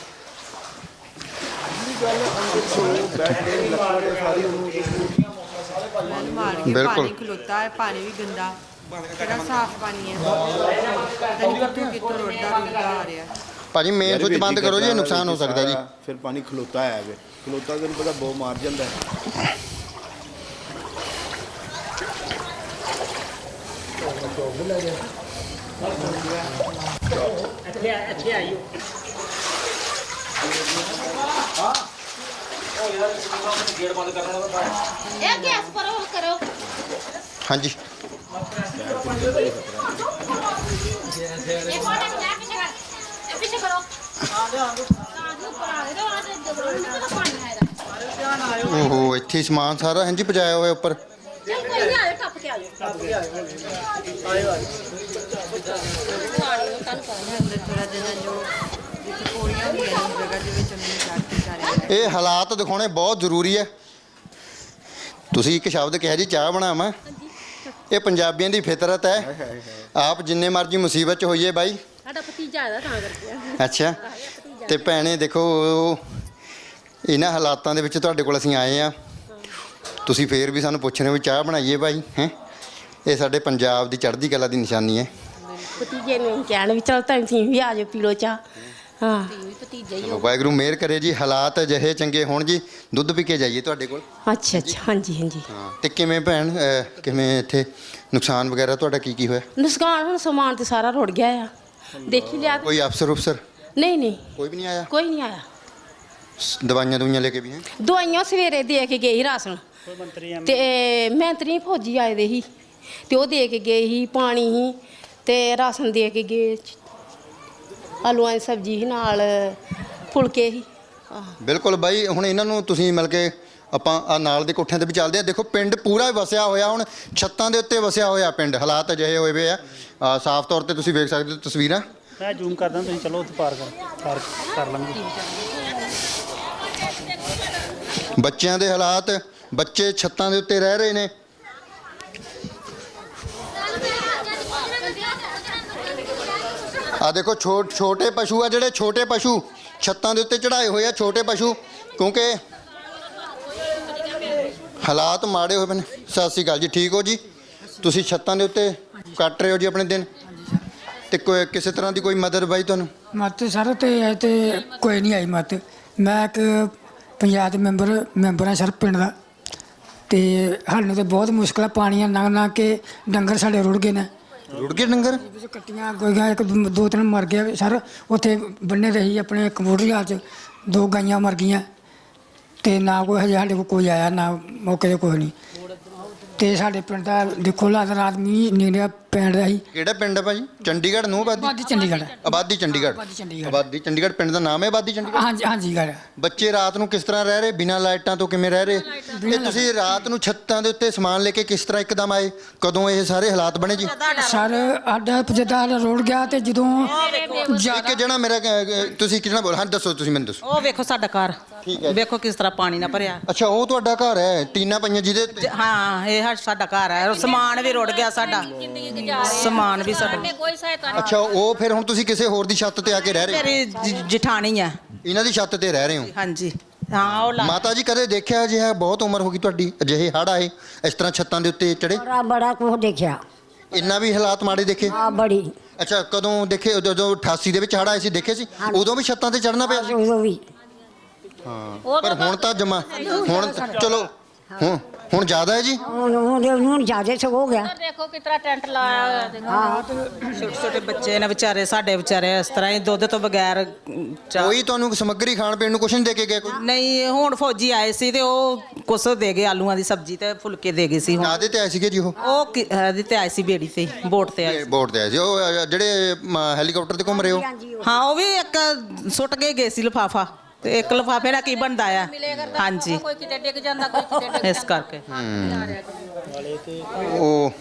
ਮੈਨੂੰ ਮਾਰ ਕੇ ਬਿਲਕੁਲ। ਪਾਣੀ ਖਲੋਤਾ ਹੈ ਪਾਣੀ ਵੀ ਗੰਦਾ। ਕਿਹੜਾ ਸਾਫ਼ ਪਾਣੀ ਹੈ ਪਤਾ ਨਹੀਂ ਕਿੱਥੋਂ ਕਿੱਥੋਂ ਰੋਡਾ ਰੋਡਾ ਆ ਰਿਹਾ ਭਾਜੀ ਮੇਨ ਸੁੱਚ ਬੰਦ ਕਰੋ ਜੀ ਨੁਕਸਾਨ ਹੋ ਸਕਦਾ ਜੀ। ਫਿਰ ਪਾਣੀ ਖਲੋਤਾ ਹੈ ਵੇ ਖਲੋਤਾ ਤੈਨੂੰ ਪਤਾ ਬਹੁਤ ਮਾਰ ਜਾਂਦਾ ਹੈ। ਇੱਥੇ ਇੱਥੇ ਉਹ ਹਾਂਜੀ। ਕਰੋ ਦੇ ਓਹੋ, ਇੱਥੇ ਸਮਾਨ ਸਾਰਾ ਹਾਂਜੀ ਪਜਾਇਆ ਹੋਇਆ ਉੱਪਰ। ਇਹ ਹਾਲਾਤ ਦਿਖਾਉਣੇ ਬਹੁਤ ਜ਼ਰੂਰੀ ਹੈ। ਤੁਸੀਂ ਇੱਕ ਸ਼ਬਦ ਕਿਹਾ ਜੀ, ਚਾਹ ਬਣਾਵਾਂ। ਇਹ ਪੰਜਾਬੀਆਂ ਦੀ ਫਿਤਰਤ ਹੈ। ਆਪ ਜਿੰਨੇ ਮਰਜ਼ੀ ਮੁਸੀਬਤ ਚ ਹੋਈਏ ਬਾਈ। ਸਾਡਾ ਭਤੀਜਾ ਇਹਦਾ ਤਾਂ ਕਰਕੇ। ਅੱਛਾ। ਤੇ ਭੈਣੇ ਦੇਖੋ ਇਹਨਾਂ ਹਾਲਾਤਾਂ ਦੇ ਵਿੱਚ ਤੁਹਾਡੇ ਕੋਲ ਅਸੀਂ ਆਏ ਆ ਤੁਸੀਂ ਫੇਰ ਵੀ ਸਾਨੂੰ ਪੁੱਛ ਰਹੇ ਹੋ ਵੀ ਚਾਹ ਬਣਾਈਏ ਭਾਈ ਹੈ? ਇਹ ਸਾਡੇ ਪੰਜਾਬ ਦੀ ਚੜ੍ਹਦੀ ਕਲਾ ਦੀ ਨਿਸ਼ਾਨੀ ਹੈ। ਭਤੀਜੇ ਨੂੰ ਕਹਿਣ ਵੀ ਚਲ ਤਾਂ ਤੁਸੀਂ ਵੀ ਆ ਜਾਓ ਪੀ ਲਓ ਚਾਹ। ਹਾਂ। ਭਤੀਜਾ ਹੀ ਚਲੋ ਵਾਹਿਗੁਰੂ ਮਿਹਰ ਕਰੇ ਜੀ ਹਾਲਾਤ ਅਜਿਹੇ ਚੰਗੇ ਹੋਣ ਜੀ। ਦੁੱਧ ਪੀ ਕੇ ਜਾਈਏ ਤੁਹਾਡੇ ਕੋਲ। ਅੱਛਾ ਅੱਛਾ। ਹਾਂਜੀ। ਹਾਂਜੀ ਹਾਂ। ਤੇ ਕਿਵੇਂ ਭੈਣ ਅਹ, ਕਿਵੇਂ ਇੱਥੇ? ਨੁਕਸਾਨ ਵਗੈਰਾ ਤੁਹਾਡਾ ਕੀ ਕੀ ਹੋਇਆ? ਨੁਕਸਾਨ ਹੁਣ ਸਮਾਨ ਤੇ ਸਾਰਾ ਰੁੜ ਗਿਆ ਆ। ਦੇਖ ਹੀ ਲਿਆ ਤੇ- ਕੋਈ ਅਫਸਰ ਉਫਸਰ? ਨਹੀਂ ਨਹੀਂ। ਕੋਈ ਵੀ ਨਹੀਂ ਆਇਆ? ਕੋਈ ਨਹੀਂ ਆਇਆ। ਸ- ਦਵਾਈਆਂ ਦੁਈਆਂ ਲੈ ਕੇ ਵੀ ਹੈ? ਦਵਾਈਆਂ ਸਵੇਰੇ ਦੇ ਕੇ ਗਏ ਸੀ ਰਾਸ਼ਨ। ਕੋਈ ਮੰਤਰੀ ਆ ਤੇ ਮੈਂਤਰੀ ਫੌਜੀ ਆਏ ਦੇ ਸੀ। ਤੇ ਉਹ ਦੇ ਕੇ ਗਏ ਸੀ ਪਾਣੀ ਸੀ। ਤੇ ਰਾਸ਼ਨ ਦੇ ਕੇ ਗਏ। ਆਲੂਆਂ ਦੀ ਸਬਜ਼ੀ ਸੀ ਨਾਲ ਫੁਲਕੇ ਸੀ। ਆਹ ਬਿਲਕੁਲ ਬਾਈ ਹੁਣ ਇਹਨਾਂ ਨੂੰ ਤੁਸੀਂ ਮਿਲ ਕੇ ਆਪਾਂ ਆ ਨਾਲ ਦੇ ਕੋਠਿਆਂ ਤੇ ਵੀ ਚੱਲਦੇ ਆ। ਦੇਖੋ ਪਿੰਡ ਪੂਰਾ ਵਸਿਆ ਹੋਇਆ ਹੁਣ ਛੱਤਾਂ ਦੇ ਉੱਤੇ ਵਸਿਆ ਹੋਇਆ ਪਿੰਡ। ਹਾਲਾਤ ਅਜਿਹੇ ਹੋਏ ਵੇ ਆ। ਆ, ਸਾਫ਼ ਤੌਰ ਤੇ ਤੁਸੀਂ ਵੇਖ ਸਕਦੇ ਹੋ ਤਸਵੀਰਾਂ। ਮੈਂ ਜ਼ੂਮ ਕਰਦਾ ਤੁਸੀਂ ਚਲੋ ਉੱਥੇ ਪਾਰ ਕਰ ਪਾਰ ਕਰ ਲਾਂਗੇ। ਬੱਚਿਆਂ ਦੇ ਹਾਲਾਤ ਬੱਚੇ ਛੱਤਾਂ ਦੇ ਉੱਤੇ ਰਹਿ ਰਹੇ ਨੇ। ਆ ਦੇਖੋ, ਛੋਟ ਛੋਟੇ ਪਸ਼ੂ ਆ ਜਿਹੜੇ ਛੋਟੇ ਪਸ਼ੂ। ਛੱਤਾਂ ਦੇ ਉੱਤੇ ਚੜਾਏ ਹੋਏ ਆ ਛੋਟੇ ਪਸ਼ੂ। ਕਿਉਂਕਿ ਹਾਲਾਤ ਮਾੜੇ ਹੋਏ ਪਏ ਨੇ। ਸਤਿ ਸ਼੍ਰੀ ਅਕਾਲ ਜੀ, ਠੀਕ ਹੋ ਜੀ? ਤੁਸੀਂ ਛੱਤਾਂ ਦੇ ਉੱਤੇ ਕੱਟ ਰਹੇ ਹੋ ਜੀ ਆਪਣੇ ਦਿਨ? ਤੇ ਕੋਈ ਕਿਸੇ ਤਰ੍ਹਾਂ ਦੀ ਕੋਈ ਮਦਦ ਬਾਈ ਤੁਹਾਨੂੰ? ਮਤ ਸਰ, ਤੇ ਤੇ ਕੋਈ ਨਹੀਂ ਆਈ ਮਤ ਮੈਂ ਇੱਕ ਪੰਚਾਇਤ ਮੈਂਬਰ ਮੈਂਬਰ ਹਾਂ ਸਰ ਪਿੰਡ ਦਾ। ਤੇ ਸਾਨੂੰ ਤੇ ਬਹੁਤ ਮੁਸ਼ਕਲ ਆ, ਪਾਣੀਆਂ ਲੰਘ ਲੰਘ ਕੇ ਡੰਗਰ ਸਾਡੇ ਰੁੜ ਗਏ ਨੇ। ਰੁੜ ਗਏ ਡੰਗਰ? ਕੱਟੀਆਂ ਗਈਆਂ, ਇੱਕ ਦੋ ਦੋ ਤਿੰਨ ਮਰ ਗਏ ਸਰ। ਉੱਥੇ ਬੰਨੇ ਰਹੀ ਆਪਣੇ ਕੰਪਿਊਟਰ 'ਚ, ਦੋ ਗਾਈਆਂ ਮਰ ਗਈਆਂ। ਤੇ ਨਾ ਕੋਈ ਹਜੇ ਸਾਡੇ ਕੋਲ ਕੋਈ ਆਇਆ, ਨਾ ਮੌਕੇ ਤੇ ਕੋਈ ਨਹੀਂ। ਤੇ ਸਾਡੇ ਪਿੰਡ ਦਾ ਦੇਖੋ ਲਾਦ ਰਾਤ ਮੀਂਹ ਨਿਕਲਿਆ ਪੈਣ ਰਿਹਾ ਸੀ ਕਿਹੜਾ ਪਿੰਡ ਹੈ ਭਾਜੀ? ਚੰਡੀਗੜ੍ਹ ਨੂੰ ਆਬਾਦੀ? ਆਬਾਦੀ ਚੰਡੀਗੜ੍ਹ। ਆਬਾਦੀ ਚੰਡੀਗੜ੍ਹ। ਆਬਾਦੀ ਚੰਡੀਗੜ੍ਹ। ਆਬਾਦੀ ਚੰਡੀਗੜ੍ਹ ਪਿੰਡ ਦਾ ਨਾਮ ਹੈ ਆਬਾਦੀ ਚੰਡੀਗੜ੍ਹ? ਹਾਂਜੀ ਹਾਂਜੀ ਗੱਲ ਬੱਚੇ ਰਾਤ ਨੂੰ ਕਿਸ ਤਰ੍ਹਾਂ ਰਹਿ ਰਹੇ? ਬਿਨਾਂ ਲਾਈਟਾਂ ਤੋਂ ਕਿਵੇਂ ਰਹਿ ਰਹੇ? ਤੇ ਤੁਸੀਂ ਰਾਤ ਨੂੰ ਛੱਤਾਂ ਦੇ ਉੱਤੇ ਸਮਾਨ ਲੈ ਕੇ ਕਿਸ ਤਰ੍ਹਾਂ ਇੱਕਦਮ ਆਏ? ਕਦੋਂ ਇਹ ਸਾਰੇ ਹਾਲਾਤ ਬਣੇ ਜੀ? ਸਰ ਆਡਾ ਜਦਾ ਰੋੜ ਗਿਆ ਤੇ ਜਦੋਂ ਇੱਕ ਜਣਾ ਮੇਰਾ ਤੁਸੀਂ ਕਿਹਨਾਂ ਬੋਲ ਹਾਂ ਦੱਸੋ ਤੁਸੀਂ ਮੈਨੂੰ ਦੱਸੋ। ਉਹ ਵੇਖੋ ਸਾਡਾ ਘਰ। ਠੀਕ ਹੈ। ਵੇਖੋ ਕਿਸ ਤਰ੍ਹਾਂ ਪਾਣੀ ਨਾਲ ਭਰਿਆ। ਅੱਛਾ ਉਹ ਤੁਹਾਡਾ ਘਰ ਹੈ? ਟੀਨਾ ਪਈਆਂ ਜਿਹਦੇ ਉੱਤੇ? ਜ- ਹਾਂ ਇਹ ਸਾਡਾ ਘਰ ਹੈ। ਸਮਾਨ ਵੀ ਰੁੜ ਗਿਆ ਸਾਡਾ। ਸਮਾਨ ਵੀ ਸਾਡਾ। ਅੱਛਾ ਉਹ ਫਿਰ ਹੁਣ ਤੁਸੀਂ ਕਿਸੇ ਹੋਰ ਦੀ ਛੱਤ ਤੇ ਆ ਕੇ ਰਹਿ ਰਹੇ ਹੋ? ਮੇਰੀ ਜ- ਜਠਾਣੀ ਹੈ ਇਹਨਾਂ ਦੀ ਛੱਤ ਤੇ ਰਹਿ ਰਹੇ ਹੋ? ਹਾਂਜੀ। ਹਾਂ ਉਹ ਲਾ ਮਾਤਾ ਜੀ ਕਦੇ ਦੇਖਿਆ ਅਜਿਹਾ? ਬਹੁਤ ਉਮਰ ਹੋ ਗਈ ਤੁਹਾਡੀ ਅਜਿਹੇ ਹੜ ਆਏ ਇਸ ਤਰ੍ਹਾਂ ਛੱਤਾਂ ਦੇ ਉੱਤੇ ਚੜੇ ਬੜਾ ਬੜਾ ਕੁਝ ਦੇਖਿਆ। ਇੰਨਾ ਵੀ ਹਾਲਾਤ ਮਾੜੇ ਦੇਖੇ? ਆ ਬੜੀ। ਅੱਛਾ ਕਦੋਂ ਦੇਖੇ? ਉਦੋਂ- ਜਦੋਂ 88 ਦੇ ਵਿੱਚ ਹੜ ਆਏ ਸੀ ਦੇਖੇ ਸੀ? ਉਦੋਂ ਵੀ ਛੱਤਾਂ ਤੇ ਚੜਨਾ ਪਿਆ ਸੀ? ਉਦੋਂ ਵੀ। ਹਾਂ ਪਰ ਹੁਣ ਤਾਂ ਜਮਾ ਹੁਣ ਚਲੋ ਹੁਣ ਹੁਣ ਜ਼ਿਆਦਾ ਹੈ ਜੀ? ਹੁਣ ਹੁਣ ਹੁਣ ਜ਼ਿਆਦਾ ਸੋ ਹੋ ਗਿਆ। ਦੇਖੋ ਕਿਤਰਾ ਟੈਂਟ ਲਾਇਆ ਹੋਇਆ ਦੇਖੋ। ਛੋਟੇ ਛੋਟੇ ਬੱਚੇ ਨੇ ਵਿਚਾਰੇ ਸਾਡੇ ਵਿਚਾਰੇ ਇਸ ਤਰ੍ਹਾਂ ਹੀ ਦੁੱਧ ਤੋਂ ਬਗੈਰ ਅਮ, ਚਾਹ ਕੋਈ ਤੁਹਾਨੂੰ ਸਮੱਗਰੀ ਖਾਣ ਪੀਣ ਨੂੰ ਕੁਝ ਨਹੀਂ ਦੇ ਕੇ ਗਿਆ ਕੋਈ? ਨਹੀਂ ਹੁਣ ਫੌਜੀ ਆਏ ਸੀ ਤੇ ਉਹ ਕੁਛ ਦੇ ਗਏ ਆਲੂਆਂ ਦੀ ਸਬਜ਼ੀ ਤੇ ਫੁਲਕੇ ਦੇ ਗਏ ਸੀ ਹੁਣ। ਕਾਦੇ ਤੇ ਆਏ ਸੀਗੇ ਜੀ ਉਹ? ਉਹ ਕਿ- ਇਹਦੇ ਤੇ ਆਏ ਸੀ ਬੇੜੀ ਤੇ ਬੋਟ ਤੇ ਆਏ ਸੀ। ਬੋਰਡ ਤੇ ਆਏ ਸੀ। ਉਹ ਅ, ਜਿਹੜੇ ਹੈਲੀਕਾਪਟਰ ਤੇ ਘੁੰਮ ਰਹੇ ਹੋ? ਹਾਂ ਉਹ ਵੀ ਇੱਕ ਸੁੱਟ ਕੇ ਗਏ ਸੀ ਲਫਾਫਾ। ਤੇ ਇੱਕ ਲਫਾਫੇ ਨਾਲ ਕੀ ਬਣਦਾ ਆ? ਹਾਂਜੀ। ਕੋਈ ਕਿਤੇ ਡਿੱਗ ਜਾਂਦਾ ਕੋਈ ਕਿਤੇ ਡਿੱਗ ਇਸ ਕਰਕੇ। ਉਹ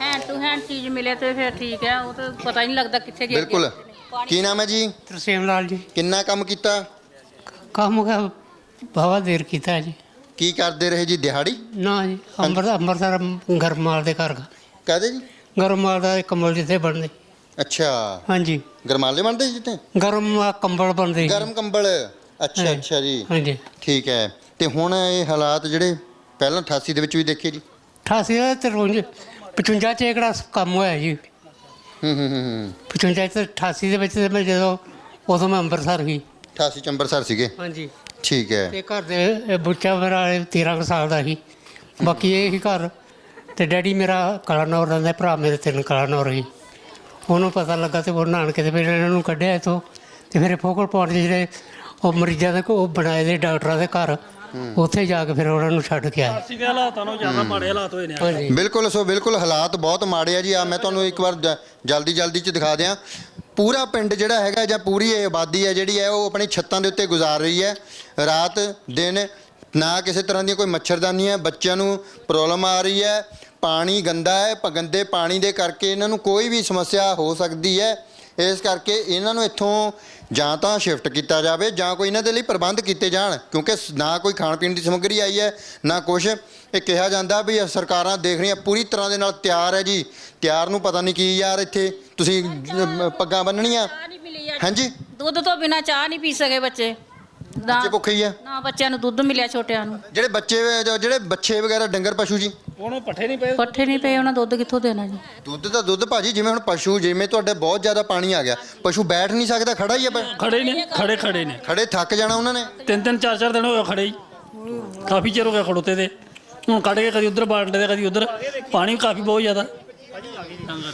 ਹੈਂਡ ਟੂ ਹੈਂਡ ਚੀਜ਼ ਮਿਲੇ ਤੇ ਫਿਰ ਠੀਕ ਹੈ ਉਹ ਤਾਂ ਪਤਾ ਹੀ ਨਹੀਂ ਲੱਗਦਾ ਕਿੱਥੇ ਗਿਰ ਬਿਲਕੁਲ। ਕੀ ਨਾਮ ਹੈ ਜੀ? ਤਰਸੇਮ ਲਾਲ ਜੀ। ਕਿੰਨਾ ਕੰਮ ਕੀਤਾ? ਕੰਮ ਕਾ ਬਾਵਾ ਦੇਰ ਕੀਤਾ ਜੀ। ਕੀ ਕਰਦੇ ਰਹੇ ਜੀ ਦਿਹਾੜੀ? ਨਾ ਜੀ ਅੰਮ੍ਰਿਤ ਅੰਮ੍ਰਿਤਸਰ ਗਰਮਾਲ ਦੇ ਘਰ ਕਾਦੇ ਜੀ? ਗਰਮਾਲ ਦਾ ਕਮਲ ਜਿੱਥੇ ਬਣਦੇ। ਅੱਛਾ। ਹਾਂਜੀ। ਗਰਮਾਲੇ ਬਣਦੇ ਸੀ ਜਿੱਤੇ ਗਰਮ ਕੰਬਲ ਬਣਦੇ ਸੀ। ਗਰਮ ਕੰਬਲ। ਅੱਛਾ। ਅੱਛਾ ਜੀ। ਹਾਂਜੀ। ਠੀਕ ਹੈ। ਤੇ ਹੁਣ ਇਹ ਹਾਲਾਤ ਜਿਹੜੇ ਪਹਿਲਾਂ 88 ਦੇ ਵਿੱਚ ਵੀ ਦੇਖੇ ਜੀ? 88 ਦਾ ਤੇ ਰੁੰਜ 55 ਚ ਇਹ ਕਿਹੜਾ ਕੰਮ ਹੋਇਆ ਜੀ? ਹੂੰ ਹੂੰ ਹੂੰ ਹੂੰ। 55 ਤੇ 88 ਦੇ ਵਿੱਚ ਤੇ ਮੈਂ ਜਦੋਂ ਉਦੋਂ ਮੈਂ ਅੰਮ੍ਰਿਤਸਰ ਗਈ 88 ਚ ਅੰਮ੍ਰਿਤਸਰ ਸੀਗੇ? ਹਾਂਜੀ। ਠੀਕ ਹੈ। ਤੇ ਘਰ ਦੇ ਇਹ ਬੱਚਾ ਮੇਰਾ 13 ਕੁ ਸਾਲ ਦਾ ਸੀ। ਬਾਕੀ ਇਹ ਹੀ ਘਰ। ਤੇ ਡੈਡੀ ਮੇਰਾ ਕਲਾਨੌਰ ਰਹਿੰਦਾ ਭਰਾ ਮੇਰੇ ਤਿੰਨ ਕਲਾਨੌਰ ਸੀ। ਉਹਨੂੰ ਪਤਾ ਲੱਗਾ ਤੇ ਉਹ ਨਾਨਕੇ ਤੇ ਫਿਰ ਇਹਨਾਂ ਨੂੰ ਕੱਢਿਆ ਇੱਥੋਂ ਤੇ ਫਿਰ ਫੋਕਲ ਪੁਆਇੰਟ ਜਿਹੜੇ ਉਹ ਮਰੀਜ਼ਾਂ ਦੇ ਕੋ- ਉਹ ਬਣਾਏ ਦੇ ਡਾਕਟਰਾਂ ਦੇ ਘਰ ਉੱਥੇ ਜਾ ਕੇ ਫਿਰ ਉਹਨਾਂ ਨੂੰ ਛੱਡ ਕੇ ਆਏ। ਸੀਗੇ ਹਾਲਾਤਾਂ ਨੂੰ ਜ਼ਿਆਦਾ ਮਾੜੇ ਹਾਲਾਤ ਹੋਏ ਨੇ। ਹਾਂਜੀ। ਬਿਲਕੁਲ ਸੋ ਬਿਲਕੁਲ ਹਾਲਾਤ ਬਹੁਤ ਮਾੜੇ ਆ ਜੀ। ਆ ਮੈਂ ਤੁਹਾਨੂੰ ਇੱਕ ਵਾਰ ਜਲਦੀ ਜਲਦੀ ਚ ਦਿਖਾ ਦਿਆਂ। ਪੂਰਾ ਪਿੰਡ ਜਿਹੜਾ ਹੈਗਾ ਜਾਂ ਪੂਰੀ ਇਹ ਆਬਾਦੀ ਹੈ ਜਿਹੜੀ ਹੈ ਉਹ ਆਪਣੀ ਛੱਤਾਂ ਦੇ ਉੱਤੇ ਗੁਜ਼ਾਰ ਰਹੀ ਹੈ। ਰਾਤ ਦਿਨ ਨਾ ਕਿਸੇ ਤਰ੍ਹਾਂ ਦੀਆਂ ਕੋਈ ਮੱਛਰਦਾਨੀ ਹੈ ਬੱਚਿਆਂ ਨੂੰ ਪ੍ਰੋਬਲਮ ਆ ਰਹੀ ਹੈ। ਪਾਣੀ ਗੰਦਾ ਹੈ ਪ- ਗੰਦੇ ਪਾਣੀ ਦੇ ਕਰਕੇ ਇਹਨਾਂ ਨੂੰ ਕੋਈ ਵੀ ਸਮੱਸਿਆ ਹੋ ਸਕਦੀ ਹੈ। ਇਸ ਕਰਕੇ ਇਹਨਾਂ ਨੂੰ ਇੱਥੋਂ ਜਾਂ ਤਾਂ ਸ਼ਿਫਟ ਕੀਤਾ ਜਾਵੇ ਜਾਂ ਕੋਈ ਇਹਨਾਂ ਦੇ ਲਈ ਪ੍ਰਬੰਧ ਕੀਤੇ ਜਾਣ ਕਿਉਂਕਿ ਸ- ਨਾ ਕੋਈ ਖਾਣ ਪੀਣ ਦੀ ਸਮੱਗਰੀ ਆਈ ਹੈ ਨਾ ਕੁਛ। ਇਹ ਕਿਹਾ ਜਾਂਦਾ ਵੀ ਇਹ ਸਰਕਾਰਾਂ ਦੇਖ ਰਹੀਆਂ ਪੂਰੀ ਤਰ੍ਹਾਂ ਦੇ ਨਾਲ ਤਿਆਰ ਹੈ ਜੀ। ਤਿਆਰ ਨੂੰ ਪਤਾ ਨਹੀਂ ਕੀ ਯਾਰ ਇੱਥੇ ਤੁਸੀਂ ਅਮ, ਪੱਗਾਂ ਬੰਨਣੀਆਂ। ਨਹੀਂ ਮਿਲੀ ਆ ਹਾਂਜੀ। ਦੁੱਧ ਤੋਂ ਬਿਨਾ ਚਾਹ ਨਹੀਂ ਪੀ ਸਕੇ ਬੱਚੇ। ਨਾ ਬੱਚੇ ਭੁੱਖੇ ਹੀ ਆ। ਨਾ ਬੱਚਿਆਂ ਨੂੰ ਦੁੱਧ ਮਿਲਿਆ ਛੋਟਿਆਂ ਨੂੰ। ਜਿਹੜੇ ਬੱਚੇ ਵੇ- ਜਿਹੜੇ ਬੱਚੇ ਵਗੈਰਾ ਡੰਗਰ ਪਸ਼ੂ ਜੀ ਉਹਨੂੰ ਪੱਠੇ ਨਹੀਂ ਪਏ? ਪੱਠੇ ਨਹੀਂ ਪਏ ਉਹਨਾਂ ਦੁੱਧ ਕਿੱਥੋਂ ਦੇਣਾ ਜੀ? ਦੁੱਧ ਤਾਂ ਦੁੱਧ ਭਾਜੀ ਜਿਵੇਂ ਹੁਣ ਪਸ਼ੂ ਜਿਵੇਂ ਤੁਹਾਡੇ ਬਹੁਤ ਜ਼ਿਆਦਾ ਪਾਣੀ ਆ ਗਿਆ ਪਸ਼ੂ ਬੈਠ ਨਹੀਂ ਸਕਦਾ ਖੜਾ ਹੀ ਆ ਪ- ਖੜੇ ਨੇ ਖੜੇ ਖੜੇ ਨੇ। ਖੜੇ ਥੱਕ ਜਾਣਾ ਉਹਨਾਂ ਨੇ। ਤਿੰਨ ਤਿੰਨ ਚਾਰ ਚਾਰ ਦਿਨ ਹੋਏ ਖੜੇ ਹੀ। ਕਾਫੀ ਚਿਰ ਹੋ ਗਿਆ ਖੜੋਤੇ ਦੇ। ਹੁਣ ਕੱਢ ਕੇ ਕਦੀ ਉਧਰ ਬਾਲਟੇ ਦੇ ਕਦੀ ਉਧਰ। ਪਾਣੀ ਵੀ ਕਾਫੀ ਬਹੁਤ ਜ਼ਿਆਦਾ।